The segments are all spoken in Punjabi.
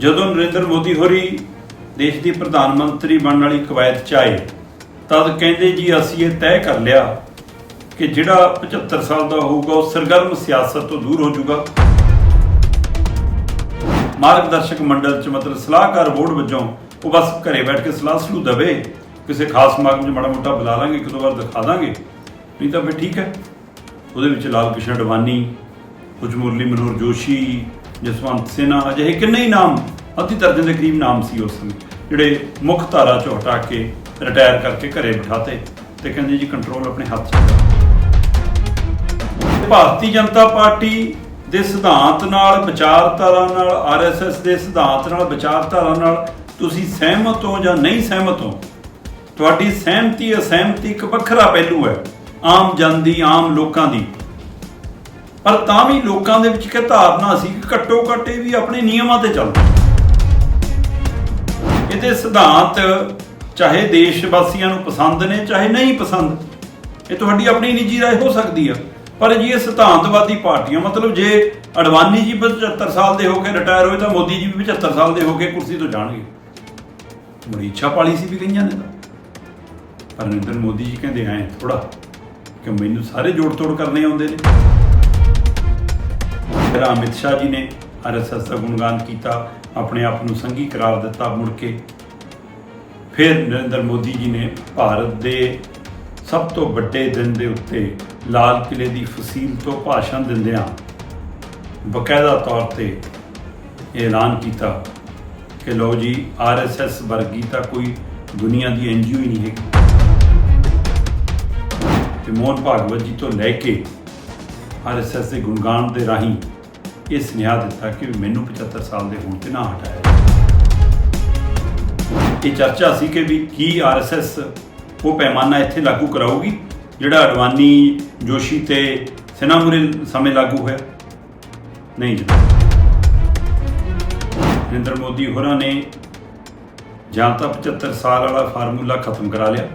ਜਦੋਂ ਨਰਿੰਦਰ ਮੋਦੀ ਹੋਰੀ ਦੇਸ਼ ਦੀ ਪ੍ਰਧਾਨ ਮੰਤਰੀ ਬਣਨ ਵਾਲੀ ਕਵਾਇਤ ਚ ਆਏ, ਤਦ ਕਹਿੰਦੇ ਜੀ ਅਸੀਂ ਇਹ ਤੈਅ ਕਰ ਲਿਆ ਕਿ ਜਿਹੜਾ 75 ਸਾਲ ਦਾ ਹੋਊਗਾ, ਉਹ ਸਰਗਰਮ ਸਿਆਸਤ ਤੋਂ ਦੂਰ ਹੋ ਜਾਊਗਾ। ਮਾਰਗਦਰਸ਼ਕ ਮੰਡਲ ਚ ਮਤਲਬ ਸਲਾਹਕਾਰ ਬੋਰਡ ਵਜੋਂ ਉਹ ਬਸ ਘਰੇ ਬੈਠ ਕੇ ਸਲਾਹ ਸਲੂ ਦਵੇ, ਕਿਸੇ ਖਾਸ ਸਮਾਗਮ 'ਚ ਮਾੜਾ ਮੋਟਾ ਬੁਲਾ ਲਾਂਗੇ, ਇੱਕ ਦੋ ਵਾਰ ਦਿਖਾ ਦਾਂਗੇ। ਨਹੀਂ ਤਾਂ ਫਿਰ ਠੀਕ ਹੈ। ਉਹਦੇ ਵਿੱਚ ਲਾਲ ਕ੍ਰਿਸ਼ਨ ਅਡਵਾਨੀ, ਕੁਝ ਮੁਰਲੀ ਮਨੋਹਰ ਜੋਸ਼ੀ ਜਸਵੰਤ ਸਿਨਹਾ ਅਜਿਹੇ ਕਿੰਨੇ ਹੀ ਨਾਮ, ਅੱਧੀ ਦਰਜਨ ਦੇ ਕਰੀਬ ਨਾਮ ਸੀ ਉਸ ਸਮੇਂ, ਜਿਹੜੇ ਮੁੱਖ ਧਾਰਾ ਚੋਂ ਹਟਾ ਕੇ ਰਿਟਾਇਰ ਕਰਕੇ ਘਰੇ ਬਿਠਾਤੇ ਤੇ ਕਹਿੰਦੇ ਜੀ ਕੰਟਰੋਲ ਆਪਣੇ ਹੱਥ 'ਚ ਭਾਰਤੀ ਜਨਤਾ ਪਾਰਟੀ ਦੇ ਸਿਧਾਂਤ ਨਾਲ, ਵਿਚਾਰਧਾਰਾ ਨਾਲ ਆਰਐਸਐਸ ਦੇ ਸਿਧਾਂਤ ਨਾਲ, ਵਿਚਾਰਧਾਰਾ ਨਾਲ ਤੁਸੀਂ ਸਹਿਮਤ ਹੋ ਜਾਂ ਨਹੀਂ ਸਹਿਮਤ ਹੋ, ਤੁਹਾਡੀ ਸਹਿਮਤੀ ਅਸਹਿਮਤੀ ਇੱਕ ਵੱਖਰਾ ਪਹਿਲੂ ਹੈ, ਆਮ ਜਨ ਦੀ, ਆਮ ਲੋਕਾਂ ਦੀ। ਪਰ ਤਾਂ ਵੀ ਲੋਕਾਂ ਦੇ ਵਿੱਚ ਇੱਕ ਧਾਰਨਾ ਸੀ ਕਿ ਘੱਟੋ ਘੱਟ ਇਹ ਵੀ ਆਪਣੇ ਨਿਯਮਾਂ ਤੇ ਚੱਲਦੇ ਇਹਦੇ ਸਿਧਾਂਤ ਚਾਹੇ ਦੇਸ਼ ਵਾਸੀਆਂ ਨੂੰ ਪਸੰਦ ਨੇ, ਚਾਹੇ ਨਹੀਂ ਪਸੰਦ, ਇਹ ਤੁਹਾਡੀ ਆਪਣੀ ਨਿੱਜੀ ਰਾਏ ਹੋ ਸਕਦੀ ਆ। ਪਰ ਜੀ ਇਹ ਸਿਧਾਂਤਵਾਦੀ ਪਾਰਟੀਆਂ, ਮਤਲਬ ਜੇ ਅਡਵਾਨੀ ਜੀ 75 ਸਾਲ ਦੇ ਹੋ ਕੇ ਰਿਟਾਇਰ ਹੋਏ ਤਾਂ ਮੋਦੀ ਜੀ ਵੀ 75 ਸਾਲ ਦੇ ਹੋ ਕੇ ਕੁਰਸੀ ਤੋਂ ਜਾਣਗੇ। ਬੜੀ ਇੱਛਾ ਪਾਲੀ ਸੀ ਵੀ ਕਈਆਂ ਨੇ ਤਾਂ। ਪਰ ਨਰਿੰਦਰ ਮੋਦੀ ਜੀ ਕਹਿੰਦੇ ਐ ਥੋੜਾ ਕਿ ਮੈਨੂੰ ਸਾਰੇ ਜੋੜ ਤੋੜ ਕਰਨੇ ਆਉਂਦੇ ਨੇ। ਫਿਰ ਅਮਿਤ ਸ਼ਾਹ ਜੀ ਨੇ ਆਰਐਸਐਸ ਦਾ ਗੁਣਗਾਨ ਕੀਤਾ, ਆਪਣੇ ਆਪ ਨੂੰ ਸੰਘੀ ਕਰਾਰ ਦਿੱਤਾ ਮੁੜ ਕੇ। ਫਿਰ ਨਰਿੰਦਰ ਮੋਦੀ ਜੀ ਨੇ ਭਾਰਤ ਦੇ ਸਭ ਤੋਂ ਵੱਡੇ ਦਿਨ ਦੇ ਉੱਤੇ ਲਾਲ ਕਿਲੇ ਦੀ ਫਸੀਲ ਤੋਂ ਭਾਸ਼ਣ ਦਿੰਦਿਆਂ ਬਕਾਇਦਾ ਤੌਰ ਤੇ ਇਹ ਐਲਾਨ ਕੀਤਾ ਕਿ ਲਓ ਜੀ ਆਰਐਸਐਸ ਵਰਗੀ ਤਾਂ ਕੋਈ ਦੁਨੀਆ ਦੀ ਐਨਜੀਓ ਹੀ ਨਹੀਂ ਹੈਗੀ। ਤੇ ਮੋਹਨ ਭਾਗਵਤ ਜੀ ਤੋਂ ਲੈ ਕੇ ਆਰਐਸਐਸ ਦੇ ਗੁਣਗਾਨ ਦੇ ਰਾਹੀਂ ਇਹ ਸੁਨੇਹਾ ਦਿੱਤਾ ਕਿ ਮੈਨੂੰ 75 ਸਾਲ ਦੇ ਹੋਣ ਤੇ ਨਾ ਹਟਾਇਆ ਇਹ ਚਰਚਾ ਸੀ ਕਿ ਵੀ ਕੀ ਆਰਐਸਐਸ ਉਹ ਪੈਮਾਨਾ ਇੱਥੇ ਲਾਗੂ ਕਰਾਊਗੀ, ਜਿਹੜਾ ਅਡਵਾਨੀ, ਜੋਸ਼ੀ ਤੇ ਸਿਨਹਾ ਸਮੇਂ ਲਾਗੂ ਹੋਇਆ? ਨਹੀਂ ਜੀ। ਨਰਿੰਦਰ ਮੋਦੀ ਹੋਰਾਂ ਨੇ ਜਾਂ ਤਾਂ 75 ਸਾਲ ਵਾਲਾ ਫਾਰਮੂਲਾ ਖਤਮ ਕਰਾ ਲਿਆ।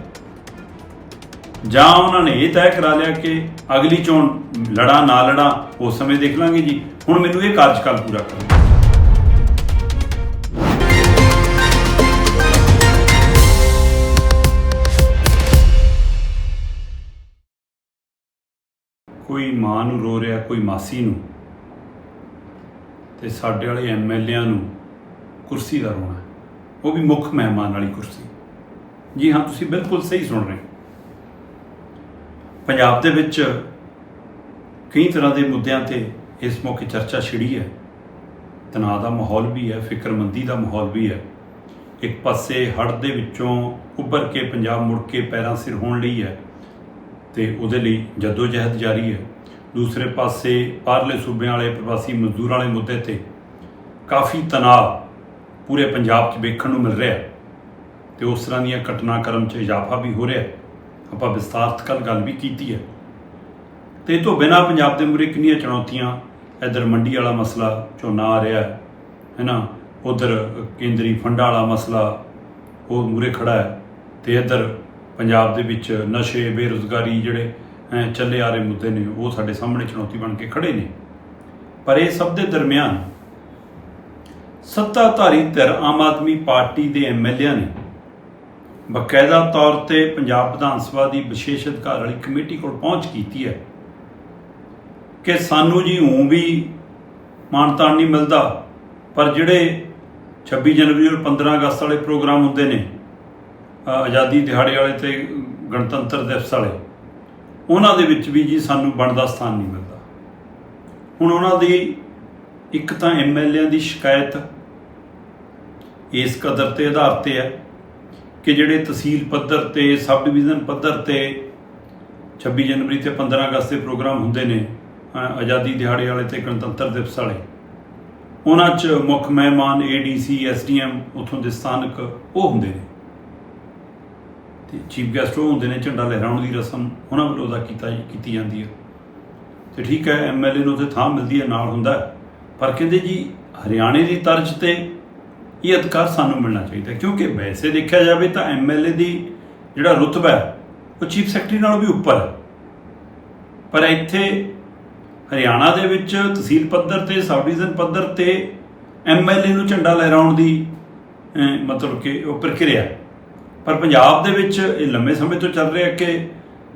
ਜਾਂ ਉਹਨਾਂ ਨੇ ਇਹ ਤੈਅ ਕਰਾ ਲਿਆ ਕਿ ਅਗਲੀ ਚੋਣ ਲੜਾ ਨਾ ਲੜਾ, ਉਸ ਸਮੇਂ ਦੇਖ ਲਾਂਗੇ ਜੀ। ਹੁਣ ਮੈਨੂੰ ਇਹ ਕਾਰਜਕਾਲ ਪੂਰਾ ਕਰਨਾ ਕੋਈ ਮਾਂ ਨੂੰ ਰੋ ਰਿਹਾ, ਕੋਈ ਮਾਸੀ ਨੂੰ, ਤੇ ਸਾਡੇ ਵਾਲੇ ਐਮਐਲਏਆਂ ਨੂੰ ਕੁਰਸੀ ਦਾ ਰੋਣਾ, ਉਹ ਵੀ ਮੁੱਖ ਮਹਿਮਾਨ ਵਾਲੀ ਕੁਰਸੀ। ਜੀ ਹਾਂ, ਤੁਸੀਂ ਬਿਲਕੁਲ ਸਹੀ ਸੁਣ ਰਹੇ ਹੋ। ਪੰਜਾਬ ਦੇ ਵਿੱਚ ਕਈ ਤਰ੍ਹਾਂ ਦੇ ਮੁੱਦਿਆਂ ਤੇ ਇਸ ਮੌਕੇ ਚਰਚਾ ਛਿੜੀ ਹੈ। ਤਣਾਅ ਦਾ ਮਾਹੌਲ ਵੀ ਹੈ, ਫਿਕਰਮੰਦੀ ਦਾ ਮਾਹੌਲ ਵੀ ਹੈ। ਇੱਕ ਪਾਸੇ ਹੜ੍ਹ ਦੇ ਵਿੱਚੋਂ ਉੱਭਰ ਕੇ ਪੰਜਾਬ ਮੁੜ ਕੇ ਪੈਰਾਂ ਸਿਰ ਹੋਣ ਲਈ ਹੈ ਤੇ ਉਹਦੇ ਲਈ ਜਦੋਜਹਿਦ ਜਾਰੀ ਹੈ। ਦੂਸਰੇ ਪਾਸੇ ਬਾਹਰਲੇ ਸੂਬਿਆਂ ਵਾਲੇ ਪ੍ਰਵਾਸੀ ਮਜ਼ਦੂਰਾਂ ਵਾਲੇ ਮੁੱਦੇ ਤੇ ਕਾਫੀ ਤਣਾਅ ਪੂਰੇ ਪੰਜਾਬ 'ਚ ਵੇਖਣ ਨੂੰ ਮਿਲ ਰਿਹਾ ਹੈ ਤੇ ਉਸ ਤਰ੍ਹਾਂ ਦੀਆਂ ਘਟਨਾਕ੍ਰਮ 'ਚ ਇਜ਼ਾਫਾ ਵੀ ਹੋ ਰਿਹਾ ਹੈ। ਆਪਾਂ ਵਿਸਤਾਰਤ ਗੱਲ ਵੀ ਕੀਤੀ ਹੈ। ਤੇ ਇਹ ਤੋਂ ਬਿਨਾਂ ਪੰਜਾਬ ਦੇ ਮੂਹਰੇ ਕਿੰਨੀਆਂ ਚੁਣੌਤੀਆਂ, ਇਧਰ ਮੰਡੀ ਵਾਲਾ ਮਸਲਾ ਝੋਨਾ ਆ ਰਿਹਾ ਹੈ, ਹੈਨਾ? ਉਧਰ ਕੇਂਦਰੀ ਫੰਡਾਂ ਵਾਲਾ ਮਸਲਾ, ਉਹ ਮੂਹਰੇ ਖੜਾ ਹੈ। ਤੇ ਇਧਰ ਪੰਜਾਬ ਦੇ ਵਿੱਚ ਨਸ਼ੇ, ਬੇਰੁਜ਼ਗਾਰੀ ਜਿਹੜੇ ਚੱਲੇ ਆ ਰਹੇ ਮੁੱਦੇ ਨੇ, ਉਹ ਸਾਡੇ ਸਾਹਮਣੇ ਚੁਣੌਤੀ ਬਣ ਕੇ ਖੜੇ ਨੇ। ਪਰ ਇਹ ਸਭ ਦੇ ਦਰਮਿਆਨ ਸੱਤਾਧਾਰੀ ਧਿਰ ਆਮ ਆਦਮੀ ਪਾਰਟੀ ਦੇ ਐਮਐਲਏਆਂ ਨੇ ਬਕਾਇਦਾ ਤੌਰ ਤੇ ਪੰਜਾਬ ਵਿਧਾਨ ਸਭਾ ਦੀ ਵਿਸ਼ੇਸ਼ ਅਧਿਕਾਰ ਵਾਲੀ ਕਮੇਟੀ ਕੋਲ ਪਹੁੰਚ ਕੀਤੀ ਹੈ ਕਿ ਸਾਨੂੰ ਜੀ ਹੂੰ ਵੀ ਮਾਨਤਾਨ ਨਹੀਂ ਮਿਲਦਾ, ਪਰ ਜਿਹੜੇ 26 ਜਨਵਰੀ ਔਰ 15 ਅਗਸਤ ਵਾਲੇ ਪ੍ਰੋਗਰਾਮ ਹੁੰਦੇ ਨੇ ਆਜ਼ਾਦੀ ਦਿਹਾੜੇ ਵਾਲੇ ਤੇ ਗਣਤੰਤਰ ਦਿਵਸ ਵਾਲੇ, ਉਹਨਾਂ ਦੇ ਵਿੱਚ ਵੀ ਜੀ ਸਾਨੂੰ ਬਣਦਾ ਸਥਾਨ ਨਹੀਂ ਮਿਲਦਾ। ਹੁਣ ਉਹਨਾਂ ਦੀ ਇੱਕ ਤਾਂ ਐਮਐਲਏਆਂ ਦੀ ਸ਼ਿਕਾਇਤ ਇਸ ਕਦਰ ਤੇ ਆਧਾਰ ਤੇ ਹੈ। ਕਿ ਜਿਹੜੇ ਤਹਿਸੀਲ ਪੱਧਰ ਤੇ, ਸਬ ਡਿਵੀਜ਼ਨ ਪੱਧਰ ਤੇ 26 ਜਨਵਰੀ ਤੇ 15 ਅਗਸਤ ਦੇ ਪ੍ਰੋਗਰਾਮ ਹੁੰਦੇ ਨੇ ਆਜ਼ਾਦੀ ਦਿਹਾੜੇ ਵਾਲੇ ਤੇ ਗਣਤੰਤਰ ਦਿਵਸ ਵਾਲੇ। ਉਹਨਾਂ 'ਚ ਮੁੱਖ ਮਹਿਮਾਨ ਏਡੀਸੀ ਐਸਡੀਐਮ ਉਥੋਂ ਦੇ ਸਥਾਨਕ ਉਹ ਹੁੰਦੇ ਨੇ। ਤੇ ਚੀਫ ਗੈਸਟ ਉਹ ਹੁੰਦੇ ਨੇ, ਝੰਡਾ ਲਹਿਰਾਉਣ ਦੀ ਰਸਮ ਉਹਨਾਂ ਵੱਲੋਂ ਅਦਾ ਕੀਤਾ, ਕੀਤੀ ਜਾਂਦੀ ਹੈ ਤੇ ਠੀਕ ਹੈ ਐਮਐਲਏ ਨੂੰ ਤੇ ਥਾਂ ਮਿਲਦੀ ਹੈ, ਨਾਲ ਹੁੰਦਾ ਪਰ ਕਹਿੰਦੇ ਜੀ, ਹਰਿਆਣੇ ਦੀ ਤਰਜ਼ ਤੇ ਇਹ ਅਧਿਕਾਰ ਸਾਨੂੰ ਮਿਲਣਾ ਚਾਹੀਦਾ ਕਿਉਂਕਿ ਵੈਸੇ ਦੇਖਿਆ ਜਾਵੇ ਤਾਂ ਐਮਐਲਏ ਦੀ ਜਿਹੜਾ ਰੁਤਬਾ ਹੈ, ਉਹ ਚੀਫ ਸੈਕਟਰੀ ਨਾਲੋਂ ਵੀ ਉੱਪਰ ਹੈ। ਪਰ ਇੱਥੇ ਹਰਿਆਣਾ ਦੇ ਵਿੱਚ ਤਹਿਸੀਲ ਪੱਧਰ ਤੇ ਸਬ ਡਿਵੀਜ਼ਨ ਪੱਧਰ ਤੇ ਐਮਐਲਏ ਨੂੰ ਝੰਡਾ ਲਹਿਰਾਉਣ ਦੀ ਮਤਲਬ ਕਿ ਉਹ ਪ੍ਰਕਿਰਿਆ ਪਰ ਪੰਜਾਬ ਦੇ ਵਿੱਚ ਇਹ ਲੰਮੇ ਸਮੇਂ ਤੋਂ ਚੱਲ ਰਿਹਾ ਕਿ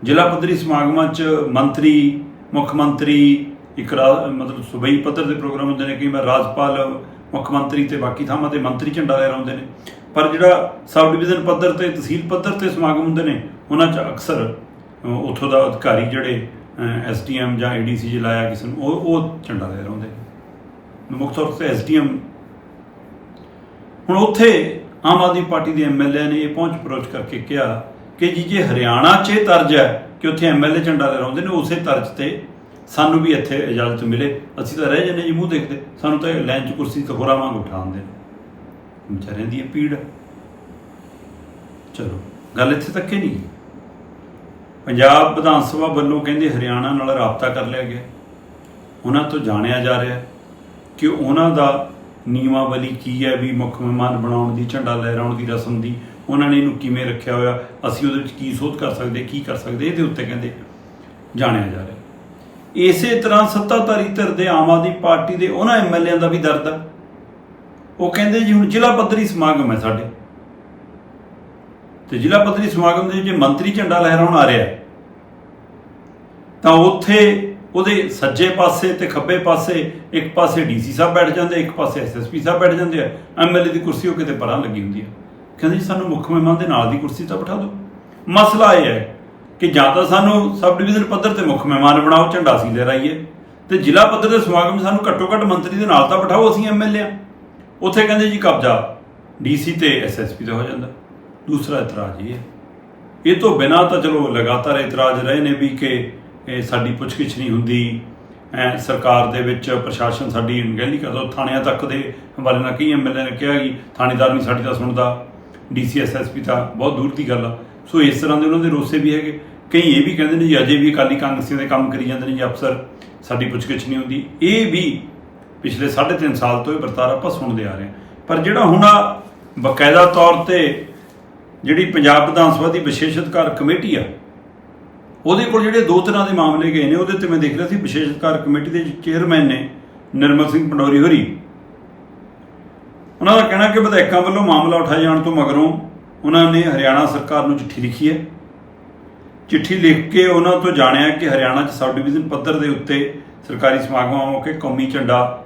ਜ਼ਿਲ੍ਹਾ ਪੱਧਰੀ ਸਮਾਗਮਾਂ 'ਚ ਮੰਤਰੀ, ਮੁੱਖ ਮੰਤਰੀ, ਇੱਕ ਰਾ- ਮਤਲਬ ਸੂਬਾਈ ਪੱਧਰ ਦੇ ਪ੍ਰੋਗਰਾਮ ਹੁੰਦੇ ਨੇ ਕਿ ਮੈਂ ਰਾਜਪਾਲ ਮੁੱਖ ਮੰਤਰੀ ਤੇ ਬਾਕੀ ਥਾਵਾਂ ਤੇ ਮੰਤਰੀ ਝੰਡਾ ਲਹਿਰਾਉਂਦੇ ਨੇ। ਪਰ ਜਿਹੜਾ ਸਬ ਡਿਵੀਜ਼ਨ ਪੱਧਰ ਤੇ, ਤਹਿਸੀਲ ਪੱਧਰ ਤੇ ਸਮਾਗਮ ਹੁੰਦੇ ਨੇ, ਉਹਨਾਂ 'ਚ ਅਕਸਰ ਉੱਥੋਂ ਦਾ ਅਧਿਕਾਰੀ ਜਿਹੜੇ ਐਸਡੀਐਮ ਜਾਂ ਏਡੀਸੀ ਜੇ ਲਾਇਆ ਕਿਸੇ ਨੂੰ, ਉਹ ਉਹ ਝੰਡਾ ਲਹਿਰਾਉਂਦੇ ਨੇ। ਮੁੱਖ ਤੌਰ ਤੇ ਐਸਡੀਐਮ ਹੁਣ ਉੱਥੇ ਆਮ ਆਦਮੀ ਪਾਰਟੀ ਦੇ ਐਮਐਲਏ ਨੇ ਇਹ ਪਹੁੰਚ ਅਪਰੋਚ ਕਰਕੇ ਕਿਹਾ ਕਿ ਜੀ ਜੇ ਹਰਿਆਣਾ 'ਚ ਇਹ ਤਰਜ ਹੈ ਕਿ ਉੱਥੇ ਐਮਐਲਏ ਝੰਡਾ ਲਹਿਰਾਉਂਦੇ ਨੇ ਉਸੇ ਤਰਜ ਤੇ ਸਾਨੂੰ ਵੀ ਇੱਥੇ ਇਜਾਜ਼ਤ ਮਿਲੇ। ਅਸੀਂ ਤਾਂ ਰਹਿ ਜੰਨੇ ਜੀ ਮੂੰਹ ਦੇਖਦੇ। ਸਾਨੂੰ ਤਾਂ ਲਾਈਨ 'ਚ ਕੁਰਸੀ ਤੇ ਹੋਰਾਂ ਵਾਂਗ ਉਠਾਉਂਦੇ ਨੇ। ਵਿਚਾਰਿਆਂ ਦੀ ਇਹ ਪੀੜ ਚਲੋ, ਗੱਲ ਇੱਥੇ ਤੱਕ ਹੀ ਨਹੀਂ ਪੰਜਾਬ ਵਿਧਾਨ ਸਭਾ ਵੱਲੋਂ ਕਹਿੰਦੇ ਹਰਿਆਣਾ ਨਾਲ ਰਾਬਤਾ ਕਰ ਲਿਆ ਗਿਆ। ਉਹਨਾਂ ਤੋਂ ਜਾਣਿਆ ਜਾ ਰਿਹਾ ਕਿ ਉਹਨਾਂ ਦਾ ਨਿਯਮਾਵਲੀ ਕੀ ਹੈ ਵੀ ਮੁੱਖ ਮਹਿਮਾਨ ਬਣਾਉਣ ਦੀ, ਝੰਡਾ ਲਹਿਰਾਉਣ ਦੀ ਰਸਮ ਦੀ, ਉਹਨਾਂ ਨੇ ਇਹਨੂੰ ਕਿਵੇਂ ਰੱਖਿਆ ਹੋਇਆ, ਅਸੀਂ ਉਹਦੇ ਵਿੱਚ ਕੀ ਸੋਧ ਕਰ ਸਕਦੇ, ਕੀ ਕਰ ਸਕਦੇ, ਇਹਦੇ ਉੱਤੇ ਕਹਿੰਦੇ ਜਾਣਿਆ ਜਾ ਰਿਹਾ। ਇਸੇ ਤਰ੍ਹਾਂ ਸੱਤਾਧਾਰੀ ਧਿਰ ਦੇ ਆਮ ਆਦਮੀ ਪਾਰਟੀ ਦੇ ਉਹਨਾਂ ਐਮਐਲਏਆਂ ਦਾ ਵੀ ਦਰਦ ਹੈ ਉਹ ਕਹਿੰਦੇ ਜੀ, ਹੁਣ ਜ਼ਿਲ੍ਹਾ ਪੱਧਰੀ ਸਮਾਗਮ ਹੈ ਸਾਡੇ। ਤੇ ਜ਼ਿਲ੍ਹਾ ਪੱਧਰੀ ਸਮਾਗਮ ਦੇ ਜੇ ਮੰਤਰੀ ਝੰਡਾ ਲਹਿਰਾਉਣ ਆ ਰਿਹਾ ਤਾਂ ਉੱਥੇ ਉਹਦੇ ਸੱਜੇ ਪਾਸੇ ਤੇ ਖੱਬੇ ਪਾਸੇ ਇੱਕ ਪਾਸੇ ਡੀਸੀ ਸਾਹਿਬ ਬੈਠ ਜਾਂਦੇ, ਇੱਕ ਪਾਸੇ ਐਸਐਸਪੀ ਸਾਹਿਬ ਬੈਠ ਜਾਂਦੇ ਆ। ਐਮਐਲਏ ਦੀ ਕੁਰਸੀ ਉਹ ਕਿਤੇ ਪਰਾਂ ਲੱਗੀ ਹੁੰਦੀ ਹੈ ਕਹਿੰਦੇ ਜੀ, ਸਾਨੂੰ ਮੁੱਖ ਮਹਿਮਾਨ ਦੇ ਨਾਲ ਦੀ ਕੁਰਸੀ ਤਾਂ ਬਿਠਾ ਦਿਓ। ਮਸਲਾ ਇਹ ਹੈ ਕਿ ਜਾਂ ਤਾਂ ਸਾਨੂੰ ਸਬ ਡਿਵੀਜ਼ਨ ਪੱਧਰ ਤੇ ਮੁੱਖ ਮਹਿਮਾਨ ਬਣਾਓ, ਝੰਡਾ ਸੀ ਲਹਿਰਾਈਏ ਤੇ ਜ਼ਿਲ੍ਹਾ ਪੱਧਰ ਦੇ ਸਮਾਗਮ ਸਾਨੂੰ ਘੱਟੋ ਘੱਟ ਮੰਤਰੀ ਦੇ ਨਾਲ ਤਾਂ ਬਿਠਾਓ ਅਸੀਂ ਐਮਐਲਏ ਆ। ਉੱਥੇ ਕਹਿੰਦੇ ਜੀ ਕਬਜ਼ਾ ਡੀਸੀ ਤੇ ਐਸਐਸਪੀ ਦਾ ਹੋ ਜਾਂਦਾ। ਦੂਸਰਾ ਇਤਰਾਜ਼ ਇਹ ਹੈ। ਇਹ ਤੋਂ ਬਿਨਾਂ ਤਾਂ ਚਲੋ ਲਗਾਤਾਰ ਇਤਰਾਜ਼ ਰਹੇ ਨੇ ਵੀ ਕਿ, ਇਹ ਸਾਡੀ ਪੁੱਛਗਿੱਛ ਨਹੀਂ ਹੁੰਦੀ। ਐ ਸਰਕਾਰ ਦੇ ਵਿੱਚ ਪ੍ਰਸ਼ਾਸਨ ਸਾਡੀ ਅਣਗਹਿਲੀ ਕਰਦਾ, ਉਹ ਥਾਣਿਆਂ ਤੱਕ ਦੇ ਹਵਾਲੇ ਨਾਲ ਕਈ ਐਮਐਲਏ ਨੇ ਕਿਹਾ ਕਿ ਥਾਣੇਦਾਰ ਨਹੀਂ ਸਾਡੀ ਤਾਂ ਸੁਣਦਾ। ਡੀਸੀ ਐਸਐਸਪੀ ਤਾਂ ਬਹੁਤ ਦੂਰ ਦੀ ਗੱਲ ਆ। ਸੋ ਇਸ ਤਰ੍ਹਾਂ ਦੇ ਉਹਨਾਂ ਦੇ ਰੋਸੇ ਵੀ ਹੈਗੇ। ਕਈ ਇਹ ਵੀ ਕਹਿੰਦੇ ਨੇ ਜੀ, ਅਜੇ ਵੀ ਅਕਾਲੀ ਕਾਂਗਰਸੀਆਂ ਦੇ ਕੰਮ ਕਰੀ ਜਾਂਦੇ ਨੇ ਜੀ ਅਫਸਰ। ਸਾਡੀ ਪੁੱਛਗਿੱਛ ਨਹੀਂ ਹੁੰਦੀ। ਇਹ ਵੀ ਪਿਛਲੇ 3.5 ਸਾਲ ਤੋਂ ਇਹ ਵਰਤਾਰਾ ਆਪਾਂ ਸੁਣਦੇ ਆ ਰਹੇ ਹਾਂ। ਪਰ ਜਿਹੜਾ ਹੁਣ ਆ ਬਕਾਇਦਾ ਤੌਰ ਤੇ ਜਿਹੜੀ ਪੰਜਾਬ ਵਿਧਾਨ ਸਭਾ ਦੀ ਵਿਸ਼ੇਸ਼ ਅਧਿਕਾਰ ਕਮੇਟੀ ਆ, ਉਹਦੇ ਕੋਲ ਜਿਹੜੇ ਦੋ ਤਰ੍ਹਾਂ ਦੇ ਮਾਮਲੇ ਗਏ ਨੇ, ਉਹਦੇ ਤੇ ਮੈਂ ਦੇਖ ਰਿਹਾ ਸੀ ਵਿਸ਼ੇਸ਼ ਅਧਿਕਾਰ ਕਮੇਟੀ ਦੇ ਚੇਅਰਮੈਨ ਨੇ ਨਿਰਮਲ ਸਿੰਘ ਪੰਡੋਰੀ ਹੋਰੀ। ਉਹਨਾਂ ਦਾ ਕਹਿਣਾ ਕਿ ਵਿਧਾਇਕਾਂ ਵੱਲੋਂ ਮਾਮਲਾ ਉਠਾਏ ਜਾਣ ਤੋਂ ਮਗਰੋਂ ਉਹਨਾਂ ਨੇ ਹਰਿਆਣਾ ਸਰਕਾਰ ਨੂੰ ਚਿੱਠੀ ਲਿਖੀ ਹੈ। ਚਿੱਠੀ ਲਿਖ ਕੇ ਉਹਨਾਂ ਤੋਂ ਜਾਣਿਆ ਕਿ ਹਰਿਆਣਾ 'ਚ ਸਬ ਡਿਵੀਜ਼ਨ ਪੱਧਰ ਦੇ ਉੱਤੇ ਸਰਕਾਰੀ ਸਮਾਗਮਾਂ ਮੌਕੇ ਕੌਮੀ ਝੰਡਾ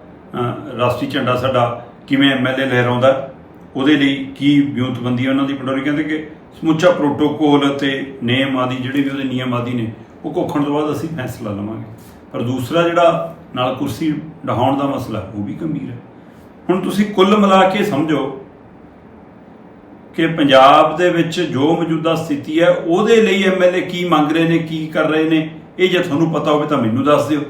ਰਾਸ਼ਟਰੀ ਝੰਡਾ ਸਾਡਾ ਕਿਵੇਂ ਐਮਐਲਏ ਲਹਿਰਾਉਂਦਾ ਉਹਦੇ ਲਈ ਕੀ ਵਿਉਂਤਬੰਦੀ ਹੈ ਉਹਨਾਂ ਦੀ ਪੰਡੋਰੀ? ਕਹਿੰਦੇ ਕਿ ਸਮੁੱਚਾ ਪ੍ਰੋਟੋਕੋਲ ਅਤੇ ਨੇਮ ਆਦਿ ਜਿਹੜੇ ਵੀ ਉਹਦੇ ਨਿਯਮ ਆਦਿ ਨੇ, ਉਹ ਕੋਖਣ ਤੋਂ ਬਾਅਦ ਅਸੀਂ ਫੈਸਲਾ ਲਵਾਂਗੇ। ਪਰ ਦੂਸਰਾ ਜਿਹੜਾ ਨਾਲ ਕੁਰਸੀ ਡਹਾਉਣ ਦਾ ਮਸਲਾ, ਉਹ ਵੀ ਗੰਭੀਰ ਹੈ। ਹੁਣ ਤੁਸੀਂ ਕੁੱਲ ਮਿਲਾ ਕੇ ਸਮਝੋ ਕਿ ਪੰਜਾਬ ਦੇ ਵਿੱਚ ਜੋ ਮੌਜੂਦਾ ਸਥਿਤੀ ਹੈ, ਉਹਦੇ ਲਈ ਐਮਐਲਏ ਕੀ ਮੰਗ ਰਹੇ ਨੇ, ਕੀ ਕਰ ਰਹੇ ਨੇ? ਇਹ ਜੇ ਤੁਹਾਨੂੰ ਪਤਾ ਹੋਵੇ ਤਾਂ ਮੈਨੂੰ ਦੱਸ ਦਿਓ।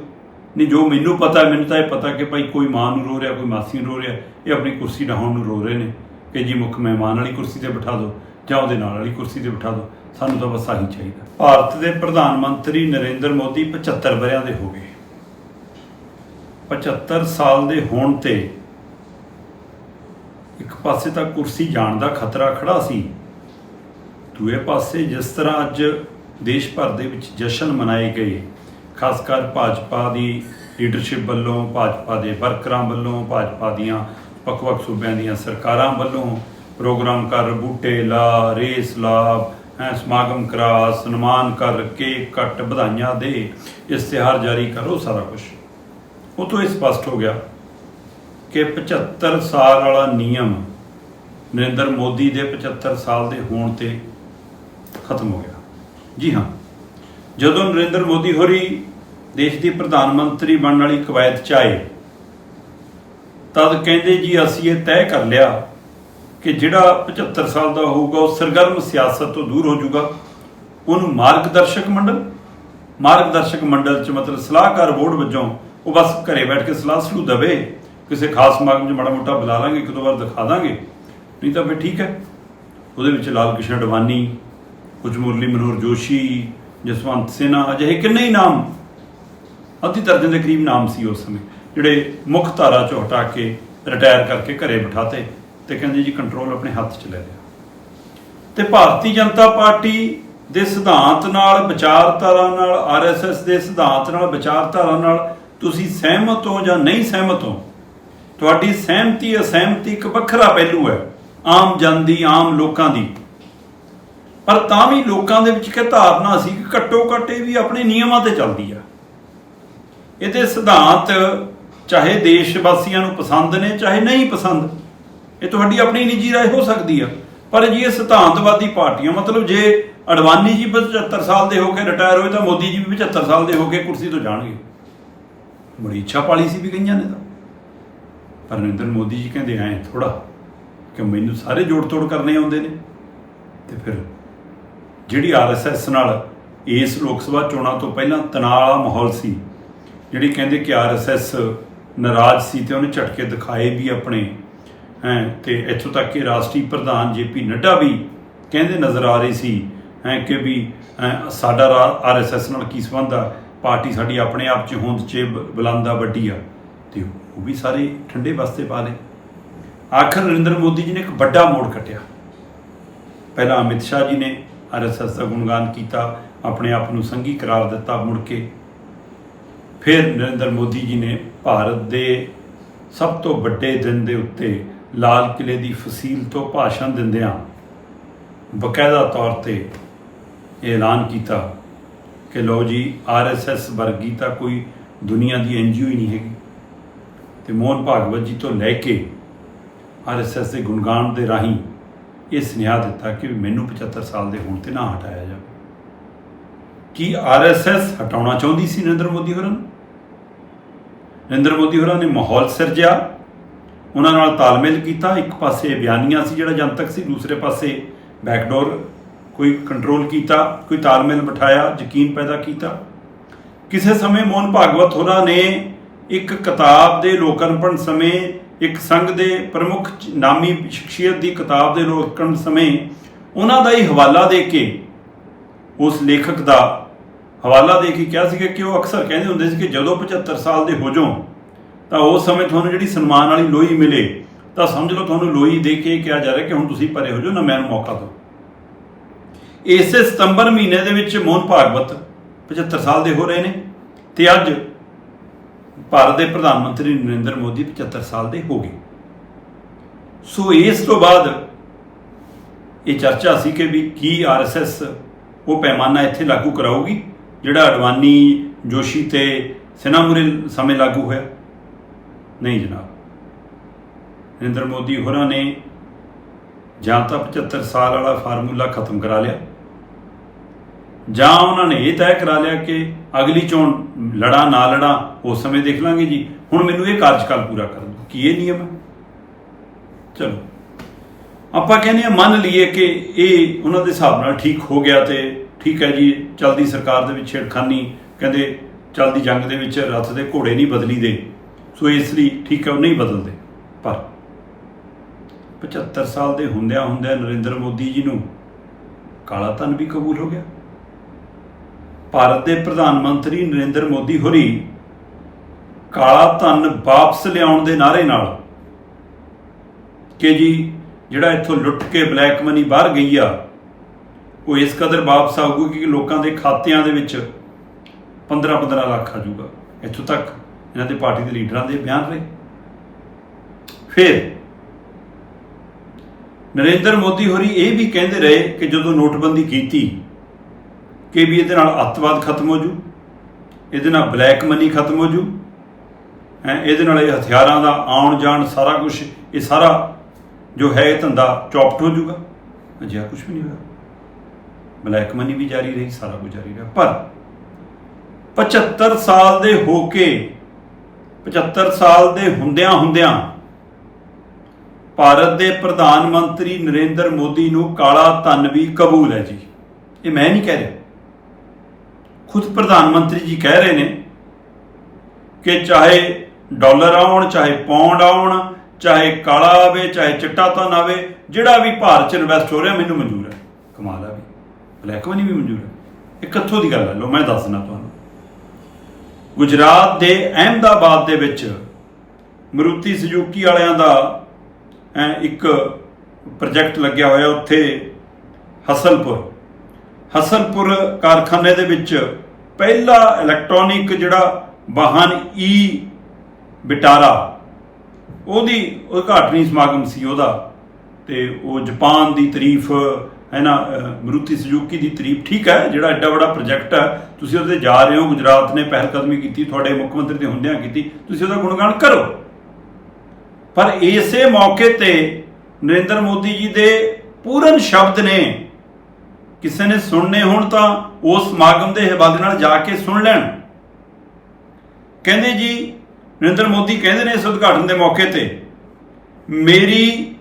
ਨਹੀਂ, ਜੋ ਮੈਨੂੰ ਪਤਾ ਮੈਨੂੰ ਤਾਂ ਇਹ ਪਤਾ ਕਿ ਭਾਈ ਕੋਈ ਮਾਂ ਨੂੰ ਰੋ ਰਿਹਾ, ਕੋਈ ਮਾਸੀ ਨੂੰ ਰੋ ਰਿਹਾ, ਇਹ ਆਪਣੀ ਕੁਰਸੀ ਡਹਾਉਣ ਨੂੰ ਰੋ ਰਹੇ ਨੇ ਕਿ ਜੀ ਮੁੱਖ ਮਹਿਮਾਨ ਵਾਲੀ ਕੁਰਸੀ ਤੇ ਬਿਠਾ ਦਿਓ ਜਾਂ ਉਹਦੇ ਨਾਲ ਵਾਲੀ ਕੁਰਸੀ ਤੇ ਬਿਠਾ ਦਿਓ। ਸਾਨੂੰ ਤਾਂ ਬਸ ਆਹੀ ਚਾਹੀਦਾ। ਭਾਰਤ ਦੇ ਪ੍ਰਧਾਨ ਮੰਤਰੀ ਨਰਿੰਦਰ ਮੋਦੀ 75 ਵਰਿਆਂ ਦੇ ਹੋ ਗਏ। 75 ਸਾਲ ਦੇ ਹੋਣ ਤੇ ਇੱਕ ਪਾਸੇ ਤਾਂ ਕੁਰਸੀ ਜਾਣ ਦਾ ਖਤਰਾ ਖੜਾ ਸੀ। ਦੂਏ ਪਾਸੇ ਜਿਸ ਤਰ੍ਹਾਂ ਅੱਜ ਦੇਸ਼ ਭਰ ਦੇ ਵਿੱਚ ਜਸ਼ਨ ਮਨਾਏ ਗਏ, ਖਾਸ ਕਰ ਭਾਜਪਾ ਦੀ ਲੀਡਰਸ਼ਿਪ ਵੱਲੋਂ, ਭਾਜਪਾ ਦੇ ਵਰਕਰਾਂ ਵੱਲੋਂ, ਭਾਜਪਾ ਦੀਆਂ ਵੱਖ-ਵੱਖ ਸੂਬਿਆਂ ਦੀਆਂ ਸਰਕਾਰਾਂ ਵੱਲੋਂ ਪ੍ਰੋਗਰਾਮ ਕਰ, ਬੂਟੇ ਲਾ, ਰੇਸ ਲਾ ਸਮਾਗਮ ਕਰਾ, ਸਨਮਾਨ ਕਰ, ਕੇਕ ਕੱਟ, ਵਧਾਈਆਂ ਦੇ, ਇਸ਼ਤਿਹਾਰ ਜਾਰੀ ਕਰੋ, ਸਾਰਾ ਕੁਝ ਉਹ ਤੋਂ ਇਹ ਸਪਸ਼ਟ ਹੋ ਗਿਆ ਕਿ 75 ਸਾਲ ਵਾਲਾ ਨਿਯਮ ਨਰਿੰਦਰ ਮੋਦੀ ਦੇ 75 ਸਾਲ ਦੇ ਹੋਣ ਤੇ ਖਤਮ ਹੋ ਗਿਆ। ਜੀ ਹਾਂ, ਜਦੋਂ ਨਰਿੰਦਰ ਮੋਦੀ ਹੋਰੀ ਦੇਸ਼ ਦੀ ਪ੍ਰਧਾਨ ਮੰਤਰੀ ਬਣਨ ਵਾਲੀ ਕਵਾਇਤ ਚ ਆਏ, ਤਦ ਕਹਿੰਦੇ ਜੀ ਅਸੀਂ ਇਹ ਤੈਅ ਕਰ ਲਿਆ ਕਿ ਜਿਹੜਾ 75 ਸਾਲ ਦਾ ਹੋਊਗਾ ਉਹ ਸਰਗਰਮ ਸਿਆਸਤ ਤੋਂ ਦੂਰ ਹੋ ਜਾਊਗਾ। ਉਹਨੂੰ ਮਾਰਗਦਰਸ਼ਕ ਮੰਡਲ ਮਾਰਗਦਰਸ਼ਕ ਮੰਡਲ ਚ ਮਤਲਬ ਸਲਾਹਕਾਰ ਬੋਰਡ ਵਜੋਂ ਉਹ ਬਸ ਘਰੇ ਬੈਠ ਕੇ ਸਲਾਹ ਸਲੂ ਦਵੇ। ਕਿਸੇ ਖਾਸ ਸਮਾਗਮ 'ਚ ਮਾੜਾ ਮੋਟਾ ਬੁਲਾ ਲਾਂਗੇ, ਇੱਕ ਦੋ ਵਾਰ ਦਿਖਾ ਦਾਂਗੇ। ਨਹੀਂ ਤਾਂ ਫਿਰ ਠੀਕ ਹੈ। ਉਹਦੇ ਵਿੱਚ ਲਾਲ ਕ੍ਰਿਸ਼ਨ ਅਡਵਾਨੀ, ਕੁਝ ਮੁਰਲੀ ਮਨੋਹਰ ਜੋਸ਼ੀ, ਜਸਵੰਤ ਸਿਨਹਾ ਅਜਿਹੇ ਕਿੰਨੇ ਹੀ ਨਾਮ, ਅੱਧੀ ਦਰਜਨ ਦੇ ਕਰੀਬ ਨਾਮ ਸੀ ਉਸ ਸਮੇਂ, ਜਿਹੜੇ ਮੁੱਖ ਧਾਰਾ ਚੋਂ ਹਟਾ ਕੇ ਰਿਟਾਇਰ ਕਰਕੇ ਘਰੇ ਬਿਠਾਤੇ ਤੇ ਕਹਿੰਦੇ ਜੀ ਕੰਟਰੋਲ ਆਪਣੇ ਹੱਥ 'ਚ ਲੈ ਲਿਆ। ਤੇ ਭਾਰਤੀ ਜਨਤਾ ਪਾਰਟੀ ਦੇ ਸਿਧਾਂਤ ਨਾਲ, ਵਿਚਾਰਧਾਰਾ ਨਾਲ, ਆਰਐਸਐਸ ਦੇ ਸਿਧਾਂਤ ਨਾਲ, ਵਿਚਾਰਧਾਰਾ ਨਾਲ ਤੁਸੀਂ ਸਹਿਮਤ ਹੋ ਜਾਂ ਨਹੀਂ ਸਹਿਮਤ ਹੋ? ਤੁਹਾਡੀ ਸਹਿਮਤੀ ਅਸਹਿਮਤੀ ਇੱਕ ਵੱਖਰਾ ਪਹਿਲੂ ਹੈ, ਆਮ ਜਨ ਦੀ, ਆਮ ਲੋਕਾਂ ਦੀ। ਪਰ ਤਾਂ ਵੀ ਲੋਕਾਂ ਦੇ ਵਿੱਚ ਕਿ ਧਾਰਨਾ ਸੀ ਕਿ ਘੱਟੋ ਘੱਟ ਇਹ ਵੀ ਆਪਣੇ ਨਿਯਮਾਂ ਤੇ ਚੱਲਦੀ ਆ। ਇਹਦੇ ਸਿਧਾਂਤ ਚਾਹੇ ਦੇਸ਼ ਵਾਸੀਆਂ ਨੂੰ ਪਸੰਦ ਨੇ, ਚਾਹੇ ਨਹੀਂ ਪਸੰਦ, ਇਹ ਤੁਹਾਡੀ ਆਪਣੀ ਨਿੱਜੀ ਰਾਏ ਹੋ ਸਕਦੀ ਆ। ਪਰ ਜੀ ਸਿਧਾਂਤਵਾਦੀ ਪਾਰਟੀਆਂ, ਮਤਲਬ ਜੇ ਅਡਵਾਨੀ ਜੀ 75 ਸਾਲ ਦੇ ਹੋ ਕੇ ਰਿਟਾਇਰ ਹੋਏ ਤਾਂ ਮੋਦੀ ਜੀ ਵੀ 75 ਸਾਲ ਦੇ ਹੋ ਕੇ ਕੁਰਸੀ ਤੋਂ ਜਾਣਗੇ। ਬੜੀ ਇੱਛਾ ਪਾਲੀ ਸੀ ਵੀ ਕਈਆਂ ਨੇ ਤਾਂ। ਪਰ ਨਰਿੰਦਰ ਮੋਦੀ ਜੀ ਕਹਿੰਦੇ ਐ ਥੋੜਾ ਕਿ ਮੈਨੂੰ ਸਾਰੇ ਜੋੜ ਤੋੜ ਕਰਨੇ ਆਉਂਦੇ ਨੇ। ਤੇ ਫਿਰ ਜਿਹੜੀ ਆਰਐਸਐਸ ਨਾਲ ਇਸ ਲੋਕ ਸਭਾ ਚੋਣਾਂ ਤੋਂ ਪਹਿਲਾਂ ਤਣਾਅ ਵਾਲਾ ਮਾਹੌਲ ਸੀ ਜਿਹੜੀ ਕਹਿੰਦੇ ਕਿ ਆਰਐਸਐਸ ਨਾਰਾਜ਼ ਸੀ ਤੇ ਉਹਨੇ ਝਟਕੇ ਦਿਖਾਏ ਵੀ ਆਪਣੇ ਹੈ ਤੇ ਇੱਥੋਂ ਤੱਕ ਕਿ ਰਾਸ਼ਟਰੀ ਪ੍ਰਧਾਨ ਜੇਪੀ ਨੱਡਾ ਵੀ ਕਹਿੰਦੇ ਨਜ਼ਰ ਆ ਰਹੀ ਸੀ ਹੈ ਕਿ ਵੀ ਹੈਂ, ਸਾਡਾ ਆਰਐਸਐਸ ਨਾਲ ਕੀ ਸੰਬੰਧ ਆ? ਪਾਰਟੀ ਸਾਡੀ ਆਪਣੇ ਆਪ ਚ ਹੋਂਦ ਚ ਬੁਲੰਦ ਆ ਵੱਡੀ ਆ। ਤੇ ਉਹ ਵੀ ਸਾਰੇ ਠੰਡੇ ਵਾਸਤੇ ਪਾ ਲਏ। ਆਖਰ ਨਰਿੰਦਰ ਮੋਦੀ ਜੀ ਨੇ ਇੱਕ ਵੱਡਾ ਮੋੜ ਕੱਟਿਆ। ਪਹਿਲਾਂ ਅਮਿਤ ਸ਼ਾਹ ਜੀ ਨੇ ਆਰਐਸਐਸ ਦਾ ਗੁਣਗਾਨ ਕੀਤਾ, ਆਪਣੇ ਆਪ ਨੂੰ ਸੰਘੀ ਕਰਾਰ ਦਿੱਤਾ ਮੁੜ ਕੇ। ਫਿਰ ਨਰਿੰਦਰ ਮੋਦੀ ਜੀ ਨੇ ਭਾਰਤ ਦੇ ਸਭ ਤੋਂ ਵੱਡੇ ਦਿਨ ਦੇ ਉੱਤੇ ਲਾਲ ਕਿਲੇ ਦੀ ਫਸੀਲ ਤੋਂ ਭਾਸ਼ਣ ਦਿੰਦਿਆਂ ਬਕਾਇਦਾ ਤੌਰ ਤੇ ਇਹ ਐਲਾਨ ਕੀਤਾ ਕਿ ਲਓ ਜੀ ਆਰਐਸਐਸ ਵਰਗੀ ਤਾਂ ਕੋਈ ਦੁਨੀਆ ਦੀ ਐਨਜੀਓ ਹੀ ਨਹੀਂ ਹੈਗੀ। ਤੇ ਮੋਹਨ ਭਾਗਵਤ ਜੀ ਤੋਂ ਲੈ ਕੇ ਆਰਐਸਐਸ ਦੇ ਗੁਣਗਾਨ ਦੇ ਰਾਹੀਂ ਇਹ ਸੁਨੇਹਾ ਦਿੱਤਾ ਕਿ ਮੈਨੂੰ 75 ਸਾਲ ਦੇ ਹੋਣ ਤੇ ਨਾ ਹਟਾਇਆ ਜਾਵੇ। ਕੀ ਆਰਐਸਐਸ ਹਟਾਉਣਾ ਚਾਹੁੰਦੀ ਸੀ ਨਰਿੰਦਰ ਮੋਦੀ ਹੋਰਾਂ ਨੂੰ? ਨਰਿੰਦਰ ਮੋਦੀ ਹੋਰਾਂ ਨੇ ਮਾਹੌਲ ਸਿਰਜਿਆ, ਉਹਨਾਂ ਨਾਲ ਤਾਲਮੇਲ ਕੀਤਾ, ਇੱਕ ਪਾਸੇ ਬਿਆਨੀਆਂ ਸੀ ਜਿਹੜਾ ਜਨਤਕ ਸੀ, ਦੂਸਰੇ ਪਾਸੇ ਬੈਕਡੋਰ ਕੋਈ ਕੰਟਰੋਲ ਕੀਤਾ, ਕੋਈ ਤਾਲਮੇਲ ਬਿਠਾਇਆ, ਯਕੀਨ ਪੈਦਾ ਕੀਤਾ। ਕਿਸੇ ਸਮੇਂ ਮੋਹਨ ਭਾਗਵਤ ਹੋਰਾਂ ਨੇ ਇੱਕ ਕਿਤਾਬ ਦੇ ਲੋਕਾਰਪਣ ਸਮੇਂ, ਇੱਕ ਸੰਘ ਦੇ ਪ੍ਰਮੁੱਖ ਨਾਮੀ ਸ਼ਖਸੀਅਤ ਦੀ ਕਿਤਾਬ ਦੇ ਲੋਕਾਰਪਣ ਸਮੇਂ ਉਹਨਾਂ ਦਾ ਹੀ ਹਵਾਲਾ ਦੇ ਕੇ, ਉਸ ਲੇਖਕ ਦਾ ਹਵਾਲਾ ਦੇ ਕੇ ਕਿਹਾ ਸੀਗਾ ਕਿ ਉਹ ਅਕਸਰ ਕਹਿੰਦੇ ਹੁੰਦੇ ਸੀ ਕਿ ਜਦੋਂ 75 ਸਾਲ ਦੇ ਹੋ ਜਾਓ ਤਾਂ ਉਸ ਸਮੇਂ ਤੁਹਾਨੂੰ ਜਿਹੜੀ ਸਨਮਾਨ ਵਾਲੀ ਲੋਹੀ ਮਿਲੇ, ਤਾਂ ਸਮਝ ਲਓ ਤੁਹਾਨੂੰ ਲੋਹੀ ਦੇ ਕੇ ਕਿਹਾ ਜਾ ਰਿਹਾ ਕਿ ਹੁਣ ਤੁਸੀਂ ਪਰੇ ਹੋ ਜਾਓ ਨਾ ਮੈਨੂੰ ਮੌਕਾ ਦਿਓ। ਇਸੇ ਸਤੰਬਰ ਮਹੀਨੇ ਦੇ ਵਿੱਚ ਮੋਹਨ ਭਾਗਵਤ 75 ਸਾਲ ਦੇ ਹੋ ਰਹੇ ਨੇ ਤੇ ਅੱਜ ਭਾਰਤ ਦੇ ਪ੍ਰਧਾਨ ਮੰਤਰੀ ਨਰਿੰਦਰ ਮੋਦੀ 75 ਸਾਲ ਦੇ ਹੋ ਗਏ। ਸੋ ਇਸ ਤੋਂ ਬਾਅਦ ਇਹ ਚਰਚਾ ਸੀ ਕਿ ਵੀ ਕੀ ਆਰਐਸਐਸ ਉਹ ਪੈਮਾਨਾ ਇੱਥੇ ਲਾਗੂ ਕਰਾਊਗੀ, ਜਿਹੜਾ ਅਡਵਾਨੀ, ਜੋਸ਼ੀ ਤੇ ਸਿਨਾਮੁਰੇ ਸਮੇਂ ਲਾਗੂ ਹੋਇਆ। ਨਹੀਂ ਜਨਾਬ, ਨਰਿੰਦਰ ਮੋਦੀ ਹੋਰਾਂ ਨੇ ਜਾਂ ਤਾਂ 75 ਸਾਲ ਵਾਲਾ ਫਾਰਮੂਲਾ ਖਤਮ ਕਰਾ ਲਿਆ, ਜਾਂ ਉਹਨਾਂ ਨੇ ਇਹ ਤੈਅ ਕਰਾ ਲਿਆ ਕਿ ਅਗਲੀ ਚੋਣ ਲੜਾ ਨਾ ਲੜਾ ਉਸ ਸਮੇਂ ਦੇਖ ਲਾਂਗੇ ਜੀ। ਹੁਣ ਮੈਨੂੰ ਇਹ ਕਾਰਜਕਾਲ ਪੂਰਾ ਕਰਨ ਦਿਓ। ਕੀ ਇਹ ਨਿਯਮ ਹੈ? ਚਲੋ। ਆਪਾਂ ਕਹਿੰਦੇ ਆ ਮੰਨ ਲਈਏ ਕਿ ਇਹ ਉਹਨਾਂ ਦੇ ਹਿਸਾਬ ਨਾਲ ਠੀਕ ਹੋ ਗਿਆ ਤੇ ਠੀਕ ਹੈ ਜੀ, ਚਲਦੀ ਸਰਕਾਰ ਦੇ ਵਿੱਚ ਛੇੜਖਾਨੀ, ਕਹਿੰਦੇ ਚਲਦੀ ਜੰਗ ਦੇ ਵਿੱਚ ਰੱਥ ਦੇ ਘੋੜੇ ਨਹੀਂ ਬਦਲੀ ਦੇ ਸੋ ਇਸ ਲਈ ਠੀਕ ਹੈ, ਉਹ ਨਹੀਂ ਬਦਲਦੇ। ਪਰ 75 ਸਾਲ ਦੇ ਹੁੰਦਿਆਂ ਹੁੰਦਿਆਂ ਨਰਿੰਦਰ ਮੋਦੀ ਜੀ ਨੂੰ ਕਾਲਾ ਧਨ ਵੀ ਕਬੂਲ ਹੋ ਗਿਆ। ਭਾਰਤ ਦੇ ਪ੍ਰਧਾਨ ਮੰਤਰੀ ਨਰਿੰਦਰ ਮੋਦੀ ਹੋਰੀ ਕਾਲਾ ਧਨ ਵਾਪਸ ਲਿਆਉਣ ਦੇ ਨਾਰੇ ਨਾਲ ਕਿ ਜੀ ਜਿਹੜਾ ਇੱਥੋਂ ਲੁੱਟ ਕੇ ਬਲੈਕ ਮਨੀ ਬਾਹਰ ਗਈ ਆ, ਉਹ ਇਸ ਕਦਰ ਵਾਪਸ ਆਊਗੀ ਕਿ ਲੋਕਾਂ ਦੇ ਖਾਤਿਆਂ ਦੇ ਵਿੱਚ 15-15 ਲੱਖ ਆ ਜਾਊਗਾ। ਇੱਥੋਂ ਤੱਕ ਇਹਨਾਂ ਦੇ ਪਾਰਟੀ ਦੇ ਲੀਡਰਾਂ ਦੇ ਬਿਆਨ ਰਹੇ। ਫਿਰ ਨਰਿੰਦਰ ਮੋਦੀ ਹੋਰੀ ਇਹ ਵੀ ਕਹਿੰਦੇ ਰਹੇ ਕਿ ਜਦੋਂ ਨੋਟਬੰਦੀ ਕੀਤੀ ਕਿ ਵੀ ਇਹਦੇ ਨਾਲ ਅੱਤਵਾਦ ਖਤਮ ਹੋ ਜੂ, ਇਹਦੇ ਨਾਲ ਬਲੈਕ ਮਨੀ ਖਤਮ ਹੋ ਜੂ ਇਹਦੇ ਨਾਲ ਇਹ ਹਥਿਆਰਾਂ ਦਾ ਆਉਣ ਜਾਣ ਸਾਰਾ ਕੁਝ ਇਹ ਸਾਰਾ ਜੋ ਹੈ ਇਹ ਧੰਦਾ ਚੌਪਟ ਹੋ ਜੂਗਾ ਅਜਿਹਾ ਕੁਝ ਵੀ ਨਹੀਂ ਹੋਇਆ। ਬਲੈਕ ਮਨੀ ਵੀ ਜਾਰੀ ਰਹੀ, ਸਾਰਾ ਕੁਝ ਜਾਰੀ ਰਿਹਾ। ਪਰ 75 ਸਾਲ ਦੇ ਹੋ ਕੇ 75 ਸਾਲ ਦੇ ਹੁੰਦਿਆਂ ਹੁੰਦਿਆਂ ਭਾਰਤ ਦੇ ਪ੍ਰਧਾਨ ਮੰਤਰੀ ਨਰਿੰਦਰ ਮੋਦੀ ਨੂੰ ਕਾਲਾ ਧਨ ਵੀ ਕਬੂਲ ਹੈ ਜੀ। ਇਹ ਮੈਂ ਨਹੀਂ ਕਹਿ ਰਿਹਾ। ਖੁਦ ਪ੍ਰਧਾਨ ਮੰਤਰੀ ਜੀ ਕਹਿ ਰਹੇ ਨੇ ਕਿ ਚਾਹੇ ਡਾਲਰ ਆਉਣ, ਚਾਹੇ ਪਾਉਂਡ ਆਉਣ, ਚਾਹੇ ਕਾਲਾ ਆਵੇ, ਚਾਹੇ ਚਿੱਟਾ ਧਨ ਆਵੇ, ਜਿਹੜਾ ਵੀ ਭਾਰਤ 'ਚ ਇਨਵੈਸਟ ਹੋ ਰਿਹਾ ਮੈਨੂੰ ਮਨਜ਼ੂਰ ਹੈ। ਕਮਾਲ ਆ ਵੀ। ਬਲੈਕ ਮਨੀ ਵੀ ਮਨਜ਼ੂਰ ਹੈ। ਇਹ ਕਿੱਥੋਂ ਦੀ ਗੱਲ ਹੈ ਲੋ ਮੈਂ ਦੱਸਣਾ ਤੁਹਾਨੂੰ। ਗੁਜਰਾਤ ਦੇ ਅਹਿਮਦਾਬਾਦ ਦੇ ਵਿੱਚ ਮਰੂਤੀ ਸੁਜ਼ੂਕੀ ਵਾਲਿਆਂ ਦਾ ਇੱਕ ਪ੍ਰੋਜੈਕਟ ਲੱਗਿਆ ਹੋਇਆ ਉੱਥੇ, ਹਸਨਪੁਰ। ਹਸਨਪੁਰ ਕਾਰਖਾਨੇ ਦੇ ਵਿੱਚ ਪਹਿਲਾ ਇਲੈਕਟ੍ਰੋਨਿਕ ਜਿਹੜਾ ਵਾਹਨ ਈ ਬਿਟਾਰਾ। ਉਹਦੀ ਉਦਘਾਟਨੀ ਸਮਾਗਮ ਸੀ ਉਹਦਾ ਤੇ ਉਹ ਜਾਪਾਨ ਦੀ ਤਾਰੀਫ ਹੈ ਨਾ ਅਹ, ਮਰੂਤੀ ਸੁਜ਼ੂਕੀ ਦੀ ਤਾਰੀਫ ਠੀਕ ਹੈ ਜਿਹੜਾ ਐਡਾ ਵੱਡਾ ਪ੍ਰੋਜੈਕਟ ਹੈ। ਤੁਸੀਂ ਉਹਦੇ ਜਾ ਰਹੇ ਹੋ ਗੁਜਰਾਤ ਨੇ ਪਹਿਲ ਕਦਮੀ ਕੀਤੀ ਤੁਹਾਡੇ ਮੁੱਖ ਮੰਤਰੀ ਦੇ ਹੁੰਦਿਆਂ ਕੀਤੀ ਤੁਸੀਂ ਉਹਦਾ ਗੁਣਗਾਨ ਕਰੋ। ਪਰ ਇਸੇ ਮੌਕੇ ਤੇ ਨਰਿੰਦਰ ਮੋਦੀ ਜੀ ਦੇ ਪੂਰਨ ਸ਼ਬਦ ਨੇ ਕਿਸੇ ਨੇ ਸੁਣਨੇ ਹੋਣ ਤਾਂ ਉਸ ਸਮਾਗਮ ਦੇ ਹਵਾਲੇ ਨਾਲ ਜਾ ਕੇ ਸੁਣ ਲੈਣ। ਕਹਿੰਦੇ ਜੀ ਨਰਿੰਦਰ ਮੋਦੀ ਕਹਿੰਦੇ ਨੇ ਇਸ ਉਦਘਾਟਨ ਦੇ ਮੌਕੇ ਤੇ, ਮੇਰੀ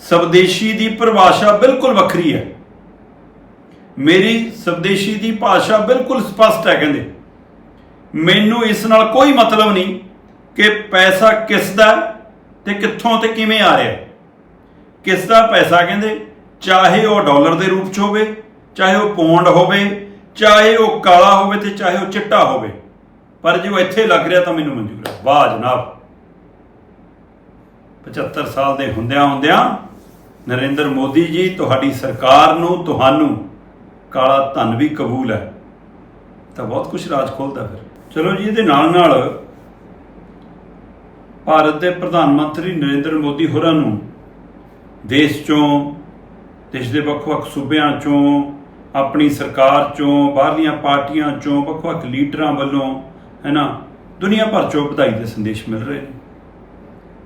ਸਵਦੇਸ਼ੀ ਦੀ ਪਰਿਭਾਸ਼ਾ ਬਿਲਕੁਲ ਵੱਖਰੀ ਹੈ। ਮੇਰੀ ਸਵਦੇਸ਼ੀ ਦੀ ਭਾਸ਼ਾ ਬਿਲਕੁਲ ਸਪਸ਼ਟ ਹੈ ਕਹਿੰਦੇ। ਮੈਨੂੰ ਇਸ ਨਾਲ ਕੋਈ ਮਤਲਬ ਨਹੀਂ ਕਿ ਪੈਸਾ ਕਿਸ ਦਾ ਹੈ ਤੇ ਕਿੱਥੋਂ ਤੇ ਕਿਵੇਂ ਆ ਰਿਹਾ ਕਿਸ ਦਾ ਪੈਸਾ ਕਹਿੰਦੇ, ਚਾਹੇ ਉਹ ਡਾਲਰ ਦੇ ਰੂਪ ਚ ਹੋਵੇ, ਚਾਹੇ ਉਹ ਪੌਂਡ ਹੋਵੇ, ਚਾਹੇ ਉਹ ਕਾਲਾ ਹੋਵੇ ਤੇ ਚਾਹੇ ਉਹ ਚਿੱਟਾ ਹੋਵੇ। ਪਰ ਜੇ ਉਹ ਇੱਥੇ ਲੱਗ ਰਿਹਾ ਤਾਂ ਮੈਨੂੰ ਮਨਜ਼ੂਰ ਹੈ। ਵਾਹ ਜਨਾਬ 75 ਸਾਲ ਦੇ ਹੁੰਦਿਆਂ ਹੁੰਦਿਆਂ ਨਰਿੰਦਰ ਮੋਦੀ ਜੀ, ਤੁਹਾਡੀ ਸਰਕਾਰ ਨੂੰ, ਤੁਹਾਨੂੰ ਕਾਲਾ ਧਨ ਵੀ ਕਬੂਲ ਹੈ। ਤਾਂ ਬਹੁਤ ਕੁਝ ਰਾਜ ਖੋਲਦਾ ਫਿਰ। ਚਲੋ ਜੀ, ਇਹਦੇ ਨਾਲ ਨਾਲ ਭਾਰਤ ਦੇ ਪ੍ਰਧਾਨ ਮੰਤਰੀ ਨਰਿੰਦਰ ਮੋਦੀ ਹੋਰਾਂ ਨੂੰ ਦੇਸ਼ ਚੋਂ, ਦੇਸ਼ ਦੇ ਵੱਖ-ਵੱਖ ਸੂਬਿਆਂ ਚੋਂ, ਆਪਣੀ ਸਰਕਾਰ ਚੋਂ, ਬਾਹਰਲੀਆਂ ਪਾਰਟੀਆਂ ਚੋਂ, ਵੱਖ-ਵੱਖ ਲੀਡਰਾਂ ਵੱਲੋਂ ਹੈ ਨਾ? ਦੁਨੀਆ ਭਰ ਚੋਂ ਵਧਾਈ ਦੇ ਸੰਦੇਸ਼ ਮਿਲ ਰਹੇ ਨੇ।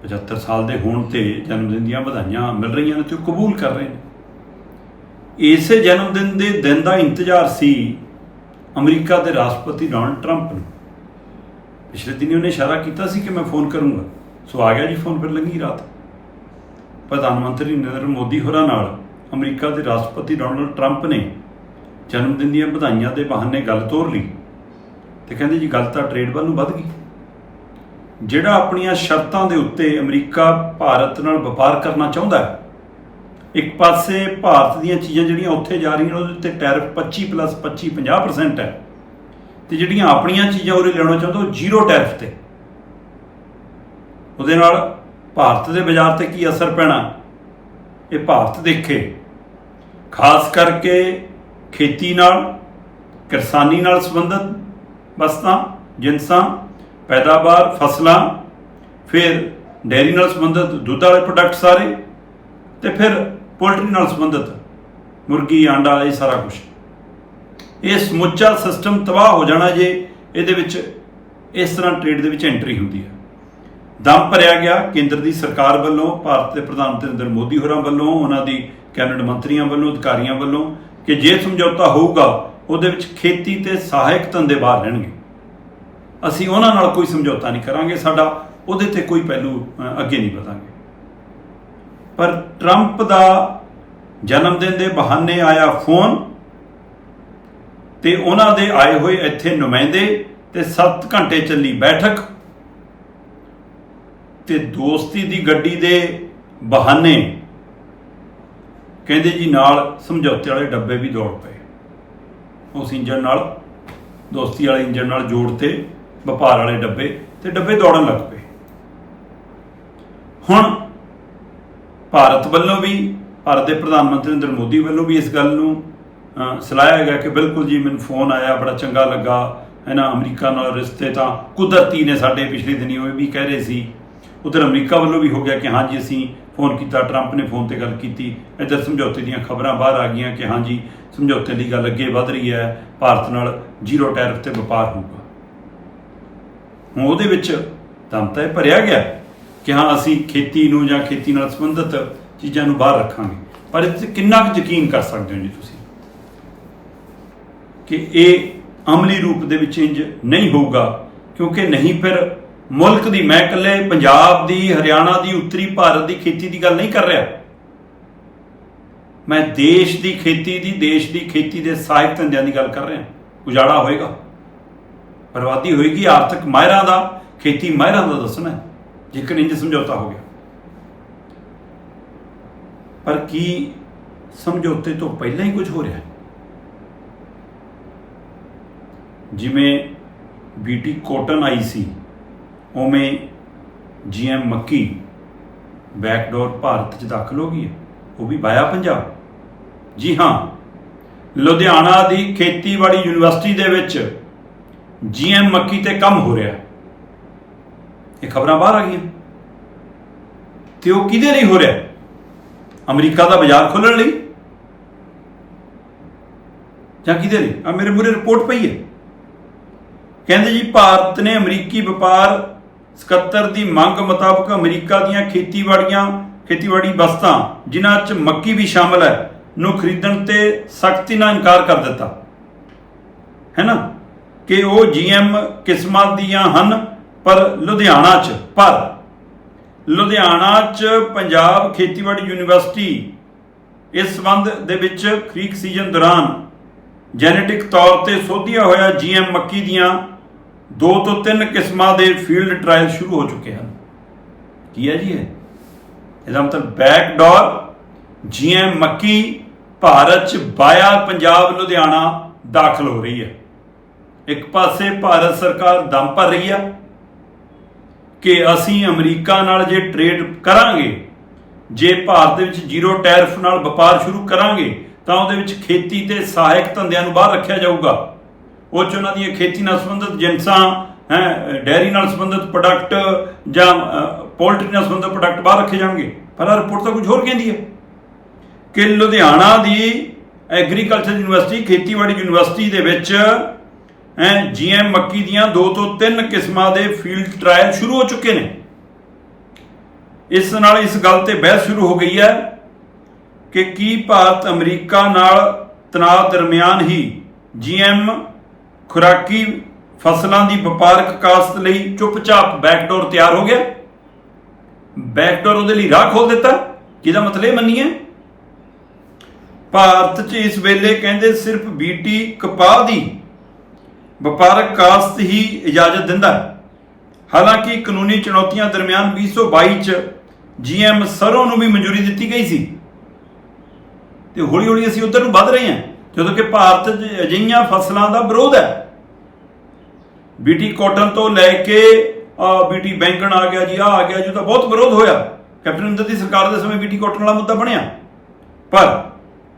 75 ਸਾਲ ਦੇ ਹੋਣ ਤੇ ਜਨਮ ਦਿਨ ਦੀਆਂ ਵਧਾਈਆਂ ਮਿਲ ਰਹੀਆਂ ਨੇ ਤੇ ਉਹ ਕਬੂਲ ਕਰ ਰਹੇ ਨੇ। ਇਸੇ ਜਨਮ ਦਿਨ ਦੇ ਦਿਨ ਦਾ ਇੰਤਜ਼ਾਰ ਸੀ ਅਮਰੀਕਾ ਦੇ ਰਾਸ਼ਟਰਪਤੀ ਡੋਨਲਡ ਟਰੰਪ ਨੂੰ। ਪਿਛਲੇ ਦਿਨੀ ਉਹਨੇ ਇਸ਼ਾਰਾ ਕੀਤਾ ਸੀ ਕਿ ਮੈਂ ਫੋਨ ਕਰੂੰਗਾ। ਸੋ ਆ ਗਿਆ ਜੀ ਫੋਨ ਫਿਰ ਲੰਗੀ ਰਾਤ। ਪ੍ਰਧਾਨ ਮੰਤਰੀ ਨਰਿੰਦਰ ਮੋਦੀ ਹੋਰਾਂ ਨਾਲ ਅਮਰੀਕਾ ਦੇ ਰਾਸ਼ਟਰਪਤੀ ਡੋਨਲਡ ਟਰੰਪ ਨੇ ਜਨਮ ਦਿਨ ਦੀਆਂ ਵਧਾਈਆਂ ਦੇ ਬਹਾਨੇ ਗੱਲ ਤੋਰ ਲਈ। ਤੇ ਕਹਿੰਦੇ ਜੀ ਗੱਲ ਤਾਂ ਟ੍ਰੇਡ ਵੱਲ ਨੂੰ ਵੱਧ ਗਈ। ਜਿਹੜਾ ਆਪਣੀਆਂ ਸ਼ਰਤਾਂ ਦੇ ਉੱਤੇ ਅਮਰੀਕਾ ਭਾਰਤ ਨਾਲ ਵਪਾਰ ਕਰਨਾ ਚਾਹੁੰਦਾ ਹੈ, ਇੱਕ ਪਾਸੇ ਭਾਰਤ ਦੀਆਂ ਚੀਜ਼ਾਂ ਜਿਹੜੀਆਂ ਉੱਥੇ ਜਾ ਰਹੀਆਂ ਉਹਦੇ ਉੱਤੇ ਟੈਰਿਫ 25 ਪਲੱਸ 25 50% ਹੈ। ਤੇ ਜਿਹੜੀਆਂ ਆਪਣੀਆਂ ਚੀਜ਼ਾਂ ਉਰੇ ਲਿਆਉਣਾ ਚਾਹੁੰਦਾ, ਉਹ ਜ਼ੀਰੋ ਟੈਰਿਫ ਤੇ। ਉਹਦੇ ਨਾਲ ਭਾਰਤ ਦੇ ਬਾਜ਼ਾਰ ਤੇ ਕੀ ਅਸਰ ਪੈਣਾ? ਇਹ ਭਾਰਤ ਦੇਖੇ। ਖਾਸ ਕਰਕੇ ਖੇਤੀ ਨਾਲ, ਕਿਸਾਨੀ ਨਾਲ ਸੰਬੰਧਿਤ ਵਸਤਾਂ ਜਿੰਸਾਂ ਪੈਦਾਵਾਰ, ਫਸਲਾਂ, ਫਿਰ ਡੇਅਰੀ ਨਾਲ ਸੰਬੰਧਿਤ ਦੁੱਧ ਵਾਲੇ ਪ੍ਰੋਡਕਟ ਸਾਰੇ ਤੇ ਫਿਰ ਪੋਲਟਰੀ ਨਾਲ ਸੰਬੰਧਿਤ ਮੁਰਗੀ, ਆਂਡਾ, ਇਹ ਸਾਰਾ ਕੁਝ ਇਹ ਸਮੁੱਚਾ ਸਿਸਟਮ ਤਬਾਹ ਹੋ ਜਾਣਾ ਜੇ ਇਹਦੇ ਵਿੱਚ ਇਸ ਤਰ੍ਹਾਂ ਟ੍ਰੇਡ ਦੇ ਵਿੱਚ ਐਂਟਰੀ ਹੁੰਦੀ ਹੈ। ਦਮ ਭਰਿਆ ਗਿਆ ਕੇਂਦਰ ਦੀ ਸਰਕਾਰ ਵੱਲੋਂ, ਭਾਰਤ ਦੇ ਪ੍ਰਧਾਨ ਨਰਿੰਦਰ ਮੋਦੀ ਹੋਰਾਂ ਵੱਲੋਂ, ਉਹਨਾਂ ਦੀ ਕੈਬਨਿਟ ਮੰਤਰੀਆਂ ਵੱਲੋਂ, ਅਧਿਕਾਰੀਆਂ ਵੱਲੋਂ ਕਿ ਜੇ ਸਮਝੌਤਾ ਹੋਊਗਾ ਉਹਦੇ ਵਿੱਚ ਖੇਤੀ ਤੇ ਸਹਾਇਕ ਧੰਦੇ ਬਾਹਰ ਰਹਿਣਗੇ। ਅਸੀਂ ਉਹਨਾਂ ਨਾਲ ਕੋਈ ਸਮਝੌਤਾ ਨਹੀਂ ਕਰਾਂਗੇ, ਸਾਡਾ ਉਹਦੇ ਤੇ ਕੋਈ ਪਹਿਲੂ ਅੱਗੇ ਨਹੀਂ ਵਧਾਂਗੇ। ਪਰ ਟਰੰਪ ਦਾ ਜਨਮ ਦਿਨ ਦੇ ਬਹਾਨੇ ਆਇਆ ਫੋਨ ਤੇ ਉਹਨਾਂ ਦੇ ਆਏ ਹੋਏ ਇੱਥੇ ਨੁਮਾਇੰਦੇ ਤੇ 7 ਘੰਟੇ ਚੱਲੀ ਬੈਠਕ ਤੇ ਦੋਸਤੀ ਦੀ ਗੱਡੀ ਦੇ ਬਹਾਨੇ ਕਹਿੰਦੇ ਜੀ ਨਾਲ ਸਮਝੌਤੇ ਵਾਲੇ ਡੱਬੇ ਵੀ ਦੌੜ ਪਏ। ਉਸ ਇੰਜਣ ਨਾਲ ਦੋਸਤੀ ਵਾਲੇ ਇੰਜਣ ਨਾਲ ਜੋੜ ਤੇ ਵਪਾਰ ਵਾਲੇ ਡੱਬੇ ਤੇ ਡੱਬੇ ਦੌੜਨ ਲੱਗ ਪਏ। ਹੁਣ ਭਾਰਤ ਵੱਲੋਂ ਵੀ ਭਾਰਤ ਦੇ ਪ੍ਰਧਾਨ ਮੰਤਰੀ ਨਰਿੰਦਰ ਮੋਦੀ ਵੱਲੋਂ ਵੀ ਇਸ ਗੱਲ ਨੂੰ ਅ, ਸਲਾਹਿਆ ਗਿਆ ਕਿ ਬਿਲਕੁਲ ਜੀ ਮੈਨੂੰ ਫੋਨ ਆਇਆ ਬੜਾ ਚੰਗਾ ਲੱਗਾ ਹੈ ਨਾ ਅਮਰੀਕਾ ਨਾਲ ਰਿਸ਼ਤੇ ਤਾਂ ਕੁਦਰਤੀ ਨੇ ਸਾਡੇ ਪਿਛਲੇ ਦਿਨੀ ਉਹ ਵੀ ਕਹਿ ਰਹੇ ਸੀ। ਉਧਰ ਅਮਰੀਕਾ ਵੱਲੋਂ ਵੀ ਹੋ ਗਿਆ ਕਿ ਹਾਂਜੀ ਅਸੀਂ ਫੋਨ ਕੀਤਾ ਟਰੰਪ ਨੇ ਫੋਨ ਤੇ ਗੱਲ ਕੀਤੀ। ਇੱਧਰ ਸਮਝੌਤੇ ਦੀਆਂ ਖਬਰਾਂ ਬਾਹਰ ਆ ਗਈਆਂ ਕਿ ਹਾਂਜੀ ਸਮਝੌਤੇ ਦੀ ਗੱਲ ਅੱਗੇ ਵਧ ਰਹੀ ਹੈ, ਭਾਰਤ ਨਾਲ ਜ਼ੀਰੋ ਟੈਰਿਫ ਤੇ ਵਪਾਰ ਹੋਊਗਾ। ਹੁਣ ਉਹਦੇ ਵਿੱਚ ਦਮ ਤਾਂ ਇਹ ਭਰਿਆ ਗਿਆ ਕਿ ਹਾਂ, ਅਸੀਂ ਖੇਤੀ ਨੂੰ ਜਾਂ ਖੇਤੀ ਨਾਲ ਸੰਬੰਧਿਤ ਚੀਜ਼ਾਂ ਨੂੰ ਬਾਹਰ ਰੱਖਾਂਗੇ। ਪਰ ਇਹ 'ਤੇ ਕਿੰਨਾ ਕੁ ਯਕੀਨ ਕਰ ਸਕਦੇ ਹੋ ਜੀ ਤੁਸੀਂ? ਕਿ ਇਹ ਅਮਲੀ ਰੂਪ ਦੇ ਵਿੱਚ ਇੰਜ ਨਹੀਂ ਹੋਊਗਾ, ਕਿਉਂਕਿ ਨਹੀਂ ਫਿਰ ਮੁਲਕ ਦੀ, ਮੈਂ ਇਕੱਲੇ ਪੰਜਾਬ ਦੀ, ਹਰਿਆਣਾ ਦੀ, ਉੱਤਰੀ ਭਾਰਤ ਦੀ ਖੇਤੀ ਦੀ ਗੱਲ ਨਹੀਂ ਕਰ ਰਿਹਾ। ਮੈਂ ਦੇਸ਼ ਦੀ ਖੇਤੀ ਦੀ, ਦੇਸ਼ ਦੀ ਖੇਤੀ ਦੇ ਸਹਾਇਕ ਧੰਦਿਆਂ ਦੀ ਗੱਲ ਕਰ ਰਿਹਾ। ਉਜਾੜਾ ਹੋਏਗਾ। ਬਰਬਾਦੀ ਹੋਏਗੀ, ਆਰਥਿਕ ਮਾਹਿਰਾਂ ਦਾ, ਖੇਤੀ ਮਾਹਿਰਾਂ ਦਾ ਦੱਸਣਾ ਜੇਕਰ ਇੰਜ ਸਮਝੌਤਾ ਹੋ ਗਿਆ। ਪਰ ਕੀ ਸਮਝੌਤੇ ਤੋਂ ਪਹਿਲਾਂ ਹੀ ਕੁਝ ਹੋ ਰਿਹਾ ਹੈ? ਜਿਵੇਂ ਬੀਟੀ ਕੋਟਨ ਆਈ ਸੀ, ਉਵੇਂ ਜੀਐਮ ਮੱਕੀ ਬੈਕਡੋਰ ਭਾਰਤ 'ਚ ਦਾਖਲ ਹੋ ਗਈ ਹੈ। ਉਹ ਵੀ ਬਾਇਆ ਪੰਜਾਬ। ਜੀ ਹਾਂ, ਲੁਧਿਆਣਾ ਦੀ ਖੇਤੀਬਾੜੀ ਯੂਨੀਵਰਸਿਟੀ ਦੇ ਵਿੱਚ ਜੀਐਮ ਮੱਕੀ ਤੇ ਕੰਮ ਹੋ ਰਿਹਾ। ਇਹ ਖਬਰਾਂ ਬਾਹਰ ਆ ਗਈਆਂ। ਤੇ ਉਹ ਕਿਹਦੇ ਲਈ ਹੋ ਰਿਹਾ? ਅਮਰੀਕਾ ਦਾ ਬਾਜ਼ਾਰ ਖੋਲਣ ਲਈ? ਜਾਂ ਕਿਹਦੇ ਲਈ? ਆ ਮੇਰੇ ਮੂਰੇ ਰਿਪੋਰਟ ਪਈ ਹੈ। ਕਹਿੰਦੇ ਜੀ, ਭਾਰਤ ਨੇ ਅਮਰੀਕੀ ਵਪਾਰ ਸਕੱਤਰ ਦੀ ਮੰਗ ਮੁਤਾਬਕ ਅਮਰੀਕਾ ਦੀਆਂ ਖੇਤੀਬਾੜੀਆਂ, ਖੇਤੀਬਾੜੀ ਵਸਤਾਂ ਜਿਨ੍ਹਾਂ 'ਚ ਮੱਕੀ ਵੀ ਸ਼ਾਮਲ ਹੈ ਨੂੰ ਖਰੀਦਣ ਤੇ ਸਖਤੀ ਨਾਲ ਇਨਕਾਰ ਕਰ ਦਿੱਤਾ। ਹੈ ਨਾ? ਕਿ ਉਹ ਜੀਐਮ ਕਿਸਮਾਂ ਦੀਆਂ ਹਨ, ਪਰ ਲੁਧਿਆਣਾ 'ਚ, ਪਰ ਲੁਧਿਆਣਾ 'ਚ ਪੰਜਾਬ ਖੇਤੀਬਾੜੀ ਯੂਨੀਵਰਸਿਟੀ ਇਸ ਸੰਬੰਧ ਦੇ ਵਿੱਚ ਖਰੀਕ ਸੀਜ਼ਨ ਦੌਰਾਨ ਜੈਨੇਟਿਕ ਤੌਰ ਤੇ ਸੋਧਿਆ ਹੋਇਆ ਜੀਐਮ ਮੱਕੀ ਦੀਆਂ ਦੋ ਤੋਂ ਤਿੰਨ ਕਿਸਮਾਂ ਦੇ ਫੀਲਡ ਟ੍ਰਾਇਲ ਸ਼ੁਰੂ ਹੋ ਚੁੱਕੇ ਹਨ। ਕੀ ਹੈ ਜੀ ਇਹ? ਇਹਦਾ ਮਤਲਬ ਬੈਕਡੋਰ ਜੀਐਮ ਮੱਕੀ ਭਾਰਤ ਚ ਬਾਇਆ ਪੰਜਾਬ ਲੁਧਿਆਣਾ ਦਾਖਲ ਹੋ ਰਹੀ ਹੈ। ਇੱਕ ਪਾਸੇ ਭਾਰਤ ਸਰਕਾਰ ਦਮ ਭਰ ਰਹੀ ਆ ਕਿ ਅਸੀਂ ਅਮਰੀਕਾ ਨਾਲ ਜੇ ਟ੍ਰੇਡ ਕਰਾਂਗੇ, ਜੇ ਭਾਰਤ ਦੇ ਵਿੱਚ ਜ਼ੀਰੋ ਟੈਰਿਫ ਨਾਲ ਵਪਾਰ ਸ਼ੁਰੂ ਕਰਾਂਗੇ, ਤਾਂ ਉਹਦੇ ਵਿੱਚ ਖੇਤੀ ਤੇ ਸਹਾਇਕ ਧੰਦਿਆਂ ਨੂੰ ਬਾਹਰ ਰੱਖਿਆ ਜਾਊਗਾ। ਉਹ ਚ ਉਹਨਾਂ ਦੀਆਂ ਖੇਤੀ ਨਾਲ ਸੰਬੰਧਿਤ ਜਿੰਸਾਂ ਹੈ, ਡੈਰੀ ਨਾਲ ਸੰਬੰਧਿਤ ਪ੍ਰੋਡਕਟ ਜਾਂ ਪੋਲਟਰੀ ਨਾਲ ਸੰਬੰਧਿਤ ਪ੍ਰੋਡਕਟ ਬਾਹਰ ਰੱਖੇ ਜਾਣਗੇ। ਪਰ ਆਹ ਰਿਪੋਰਟ ਤਾਂ ਕੁਝ ਹੋਰ ਕਹਿੰਦੀ ਹੈ। ਕਿ ਲੁਧਿਆਣਾ ਦੀ ਐਗਰੀਕਲਚਰ ਯੂਨੀਵਰਸਿਟੀ ਖੇਤੀਬਾੜੀ ਯੂਨੀਵਰਸਿਟੀ ਦੇ ਵਿੱਚ, ਹੈ, ਜੀਐਮ ਮੱਕੀ ਦੀਆਂ ਦੋ ਤੋਂ ਤਿੰਨ ਕਿਸਮਾਂ ਦੇ ਫੀਲਡ ਟ੍ਰਾਇਲ ਸ਼ੁਰੂ ਹੋ ਚੁੱਕੇ ਨੇ। ਇਸ ਨਾਲ ਇਸ ਗੱਲ ਤੇ ਬਹਿਸ ਸ਼ੁਰੂ ਹੋ ਗਈ ਹੈ ਕਿ ਕੀ ਭਾਰਤ ਅਮਰੀਕਾ ਨਾਲ ਤਣਾਅ ਦਰਮਿਆਨ ਹੀ ਜੀਐਮ ਖੁਰਾਕੀ ਫਸਲਾਂ ਦੀ ਵਪਾਰਕ ਕਾਸ਼ਤ ਲਈ ਚੁੱਪਚਾਪ ਬੈਕਡੋਰ ਤਿਆਰ ਹੋ ਗਿਆ? ਬੈਕਡੋਰ ਉਹਦੇ ਲਈ ਰਾਹ ਖੋਲ ਦਿੱਤਾ? ਜਿਹਦਾ ਮਤਲਬ ਇਹ ਮੰਨੀਏ? ਭਾਰਤ 'ਚ ਇਸ ਵੇਲੇ ਕਹਿੰਦੇ ਸਿਰਫ ਬੀਟੀ ਕਪਾਹ ਦੀ ਵਪਾਰਕ ਕਾਸ਼ਤ ਹੀ ਇਜਾਜ਼ਤ ਦਿੰਦਾ ਹੈ। ਹਾਲਾਂਕਿ ਕਾਨੂੰਨੀ ਚੁਣੌਤੀਆਂ ਦਰਮਿਆਨ 2022 ਚ ਜੀਐਮ ਸਰੋਂ ਨੂੰ ਵੀ ਮਨਜ਼ੂਰੀ ਦਿੱਤੀ ਗਈ ਸੀ। ਤੇ ਹੌਲੀ ਹੌਲੀ ਅਸੀਂ ਉਧਰ ਨੂੰ ਵੱਧ ਰਹੇ ਹਾਂ, ਜਦੋਂ ਕਿ ਭਾਰਤ 'ਚ ਅਜਿਹੀਆਂ ਫਸਲਾਂ ਦਾ ਵਿਰੋਧ ਹੈ। ਬੀਟੀ ਕਾਟਨ ਤੋਂ ਲੈ ਕੇ, ਆ ਬੀਟੀ ਬੈਂਗਣ ਆ ਗਿਆ ਜੀ, ਆ ਆ ਗਿਆ ਜੀ ਤਾਂ ਬਹੁਤ ਵਿਰੋਧ ਹੋਇਆ। ਕੈਪਟਨ ਅਮਰਿੰਦਰ ਦੀ ਸਰਕਾਰ ਦੇ ਸਮੇਂ ਬੀਟੀ ਕਾਟਨ ਵਾਲਾ ਮੁੱਦਾ ਬਣਿਆ। ਪਰ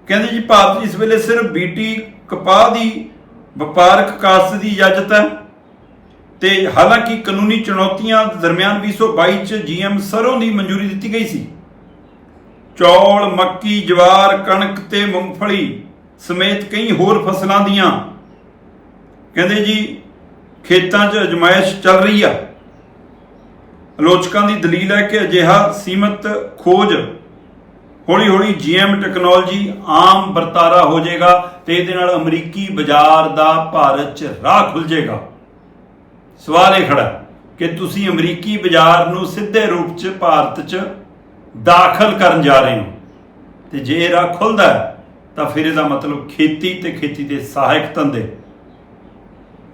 ਕਹਿੰਦੇ ਜੀ ਭਾਰਤ ਇਸ ਵੇਲੇ ਸਿਰਫ ਬੀਟੀ ਕਪਾਹ ਦੀ ਵਪਾਰਕ ਕਾਸ਼ਤ ਦੀ ਇਜਾਜ਼ਤ ਹੈ ਤੇ ਹਾਲਾਂਕਿ ਕਾਨੂੰਨੀ ਚੁਣੌਤੀਆਂ ਦਰਮਿਆਨ 2022 ਚ ਜੀਐਮ ਸਰੋਂ ਦੀ ਮਨਜ਼ੂਰੀ ਦਿੱਤੀ ਗਈ ਸੀ। ਚੌਲ, ਮੱਕੀ, ਜਵਾਰ, ਕਣਕ ਤੇ ਮੂੰਗਫਲੀ ਸਮੇਤ ਕਈ ਹੋਰ ਫਸਲਾਂ ਦੀਆਂ ਕਹਿੰਦੇ ਜੀ ਖੇਤਾਂ 'ਚ ਅਜਮਾਇਸ਼ ਚੱਲ ਰਹੀ ਆ। ਆਲੋਚਕਾਂ ਦੀ ਦਲੀਲ ਹੈ ਕਿ ਅਜਿਹਾ ਸੀਮਤ ਖੋਜ ਹੌਲੀ ਹੌਲੀ ਜੀਐਮ ਟੈਕਨੋਲੋਜੀ ਆਮ ਵਰਤਾਰਾ ਹੋ ਜਾਏਗਾ ਤੇ ਇਹਦੇ ਨਾਲ ਅਮਰੀਕੀ ਬਾਜ਼ਾਰ ਦਾ ਭਾਰਤ 'ਚ ਰਾਹ ਖੁੱਲ ਜਾਏਗਾ। ਸਵਾਲ ਇਹ ਖੜਾ ਕਿ ਤੁਸੀਂ ਅਮਰੀਕੀ ਬਾਜ਼ਾਰ ਨੂੰ ਸਿੱਧੇ ਰੂਪ 'ਚ ਭਾਰਤ 'ਚ ਦਾਖਲ ਕਰਨ ਜਾ ਰਹੇ ਹੋ ਤੇ ਜੇ ਇਹ ਰਾਹ ਖੁੱਲਦਾ ਤਾਂ ਫਿਰ ਇਹਦਾ ਮਤਲਬ ਖੇਤੀ ਤੇ ਖੇਤੀ ਦੇ ਸਹਾਇਕ ਧੰਦੇ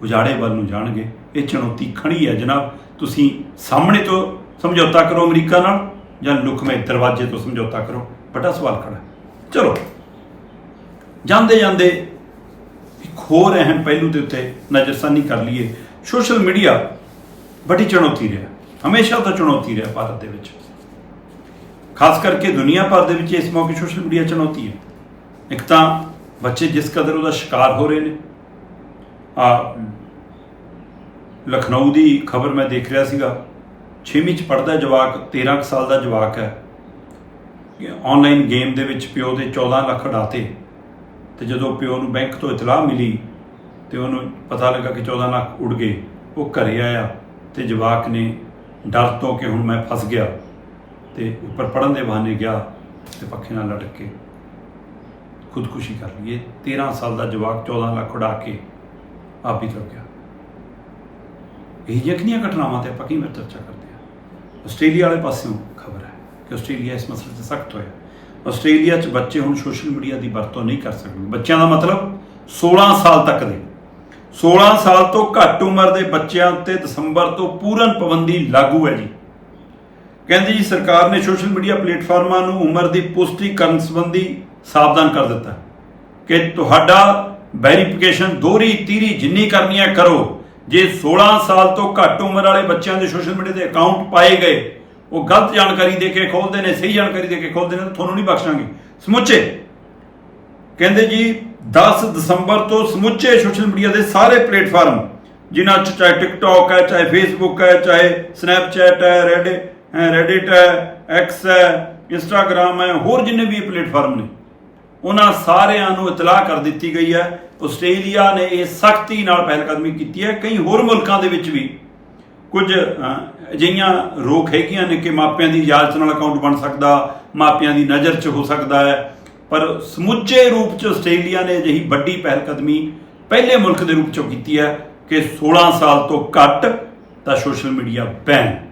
ਉਜਾੜੇ ਵੱਲ ਨੂੰ ਜਾਣਗੇ। ਇਹ ਚੁਣੌਤੀ ਖੜੀ ਹੈ ਜਨਾਬ। ਤੁਸੀਂ ਸਾਹਮਣੇ ਤੋਂ ਸਮਝੌਤਾ ਕਰੋ ਅਮਰੀਕਾ ਨਾਲ ਜਾਂ ਲੁਕਵੇਂ ਦਰਵਾਜ਼ੇ ਤੋਂ ਸਮਝੌਤਾ ਕਰੋ। ਵੱਡਾ ਸਵਾਲ ਖੜਾ ਚਲੋ, ਜਾਂਦੇ ਜਾਂਦੇ ਇੱਕ ਹੋਰ ਅਹਿਮ ਪਹਿਲੂ ਦੇ ਉੱਤੇ ਨਜ਼ਰਸਾਨੀ ਕਰ ਲਈਏ। ਸੋਸ਼ਲ ਮੀਡੀਆ ਵੱਡੀ ਚੁਣੌਤੀ ਰਿਹਾ, ਹਮੇਸ਼ਾ ਤੋਂ ਚੁਣੌਤੀ ਰਿਹਾ ਭਾਰਤ ਦੇ ਵਿੱਚ। ਖਾਸ ਕਰਕੇ ਦੁਨੀਆ ਭਰ ਦੇ ਵਿੱਚ ਇਸ ਮੌਕੇ ਸੋਸ਼ਲ ਮੀਡੀਆ ਚੁਣੌਤੀ ਹੈ। ਇੱਕ ਤਾਂ ਬੱਚੇ ਜਿਸ ਕਦਰ ਉਹਦਾ ਸ਼ਿਕਾਰ ਹੋ ਰਹੇ ਨੇ। ਆ ਲਖਨਊ ਦੀ ਖਬਰ ਮੈਂ ਦੇਖ ਰਿਹਾ ਸੀਗਾ। 6ਵੀਂ ਚ ਪੜਦਾ ਜਵਾਕ 13 ਕੁ ਸਾਲ ਦਾ ਜਵਾਕ ਹੈ। ਆਨਲਾਈਨ ਗੇਮ ਦੇ ਵਿੱਚ ਪਿਓ ਦੇ 14 ਲੱਖ ਉਡਾਤੇ ਤੇ ਜਦੋਂ ਪਿਓ ਨੂੰ ਬੈਂਕ ਤੋਂ ਇਤਲਾਹ ਮਿਲੀ, ਤੇ ਉਹਨੂੰ ਪਤਾ ਲੱਗਾ ਕਿ 14 ਲੱਖ ਉੱਡ ਗਏ। ਉਹ ਘਰੇ ਆਇਆ ਤੇ ਜਵਾਕ ਨੇ ਡਰ ਤੋਂ ਕਿ ਹੁਣ ਮੈਂ ਫਸ ਗਿਆ। ਤੇ ਉੱਪਰ ਪੜਨ ਦੇ ਬਹਾਨੇ ਗਿਆ ਤੇ ਪੱਖੇ ਨਾਲ ਲਟਕ ਕੇ ਖੁਦਕੁਸ਼ੀ ਕਰ ਲਈ। ਇਹ 13 ਸਾਲ ਦਾ ਜਵਾਕ 14 ਲੱਖ ਉਡਾ ਕੇ ਆਪ ਹੀ ਤੁਰ ਗਿਆ। ਇਹ ਯਕਨੀਆਂ ਘਟਨਾਵਾਂ ਤੇ ਆਪਾਂ ਕੀ ਵਾਰ ਚਰਚਾ ਕਰਦੇ ਹਾਂ? ਆਸਟ੍ਰੇਲੀਆ ਵਾਲੇ ਪਾਸਿਓਂ ਖਬਰ। ਕਿ ਆਸਟ੍ਰੇਲੀਆ ਇਸ ਮਸਲੇ ਤੇ ਸਖਤ ਹੋਇਆ। ਆਸਟ੍ਰੇਲੀਆ 'ਚ ਬੱਚੇ ਹੁਣ ਸੋਸ਼ਲ ਮੀਡੀਆ ਦੀ ਵਰਤੋਂ ਨਹੀਂ ਕਰ ਸਕਦੇ। ਬੱਚਿਆਂ ਦਾ ਮਤਲਬ 16 ਸਾਲ ਤੱਕ ਦੇ। 16 ਸਾਲ ਤੋਂ ਘੱਟ ਉਮਰ ਦੇ ਬੱਚਿਆਂ ਉੱਤੇ ਦਸੰਬਰ ਤੋਂ ਪੂਰਨ ਪਾਬੰਦੀ ਲਾਗੂ ਹੈ ਜੀ। ਕਹਿੰਦੇ ਜੀ ਸਰਕਾਰ ਨੇ ਸੋਸ਼ਲ ਮੀਡੀਆ ਪਲੇਟਫਾਰਮਾਂ ਨੂੰ ਉਮਰ ਦੀ ਪੁਸ਼ਟੀ ਕਰਨ ਸੰਬੰਧੀ ਸਾਵਧਾਨ ਕਰ ਦਿੱਤਾ ਕਿ ਤੁਹਾਡਾ ਵੈਰੀਫਿਕੇਸ਼ਨ ਦੋਹਰੀ ਤੀਰੀ ਜਿੰਨੀ ਕਰਨੀ ਹੈ ਕਰੋ। ਜੇ 16 ਸਾਲ ਤੋਂ ਘੱਟ ਉਮਰ ਵਾਲੇ ਬੱਚਿਆਂ ਦੇ ਸੋਸ਼ਲ ਮੀਡੀਆ ਤੇ ਅਕਾਊਂਟ ਪਾਏ ਗਏ ਉਹ ਗਲਤ ਜਾਣਕਾਰੀ ਦੇ ਕੇ ਖੋਲਦੇ ਨੇ, ਸਹੀ ਜਾਣਕਾਰੀ ਦੇ ਕੇ ਖੋਲਦੇ ਨੇ ਤੁਹਾਨੂੰ ਨਹੀਂ ਬਖਸ਼ਾਂਗੇ। ਸਮੁੱਚੇ। ਕਹਿੰਦੇ ਜੀ 10 ਦਸੰਬਰ ਤੋਂ ਸਮੁੱਚੇ ਸੋਸ਼ਲ ਮੀਡੀਆ ਦੇ ਸਾਰੇ ਪਲੇਟਫਾਰਮ, ਜਿਨ੍ਹਾਂ 'ਚ ਚਾਹੇ ਟਿਕਟੌਕ ਹੈ, ਚਾਹੇ ਫੇਸਬੁੱਕ ਹੈ, ਚਾਹੇ ਸਨੈਪਚੈਟ ਹੈ ਰੈਡ ਰੈਡਿਟ ਹੈ ਐਕਸ ਹੈ ਇੰਸਟਾਗ੍ਰam ਹੈ, ਹੋਰ ਜਿੰਨੇ ਵੀ ਪਲੇਟਫਾਰਮ ਨੇ, ਉਹਨਾਂ ਸਾਰਿਆਂ ਨੂੰ ਇਤਲਾਹ ਕਰ ਦਿੱਤੀ ਗਈ ਹੈ। ਆਸਟ੍ਰੇਲੀਆ ਨੇ ਇਹ ਸਖਤੀ ਨਾਲ ਪਹਿਲਕਦਮੀ ਕੀਤੀ ਹੈ। ਕਈ ਹੋਰ ਮੁਲਕਾਂ ਦੇ ਵਿੱਚ ਵੀ ਕੁਝ ਅਜਿਹੀਆਂ ਰੋਕ ਹੈਗੀਆਂ ਨੇ ਕਿ ਮਾਪਿਆਂ ਦੀ ਇਜਾਜ਼ਤ ਨਾਲ ਅਕਾਊਂਟ ਬਣ ਸਕਦਾ, ਮਾਪਿਆਂ ਦੀ ਨਜ਼ਰ 'ਚ ਹੋ ਸਕਦਾ ਹੈ। ਪਰ ਸਮੁੱਚੇ ਰੂਪ 'ਚ ਆਸਟ੍ਰੇਲੀਆ ਨੇ ਅਜਿਹੀ ਵੱਡੀ ਪਹਿਲਕਦਮੀ ਪਹਿਲੇ ਮੁਲਕ ਦੇ ਰੂਪ 'ਚੋਂ ਕੀਤੀ ਹੈ ਕਿ 16 ਸਾਲ ਤੋਂ ਘੱਟ ਤਾਂ ਸੋਸ਼ਲ ਮੀਡੀਆ ਬੈਨ।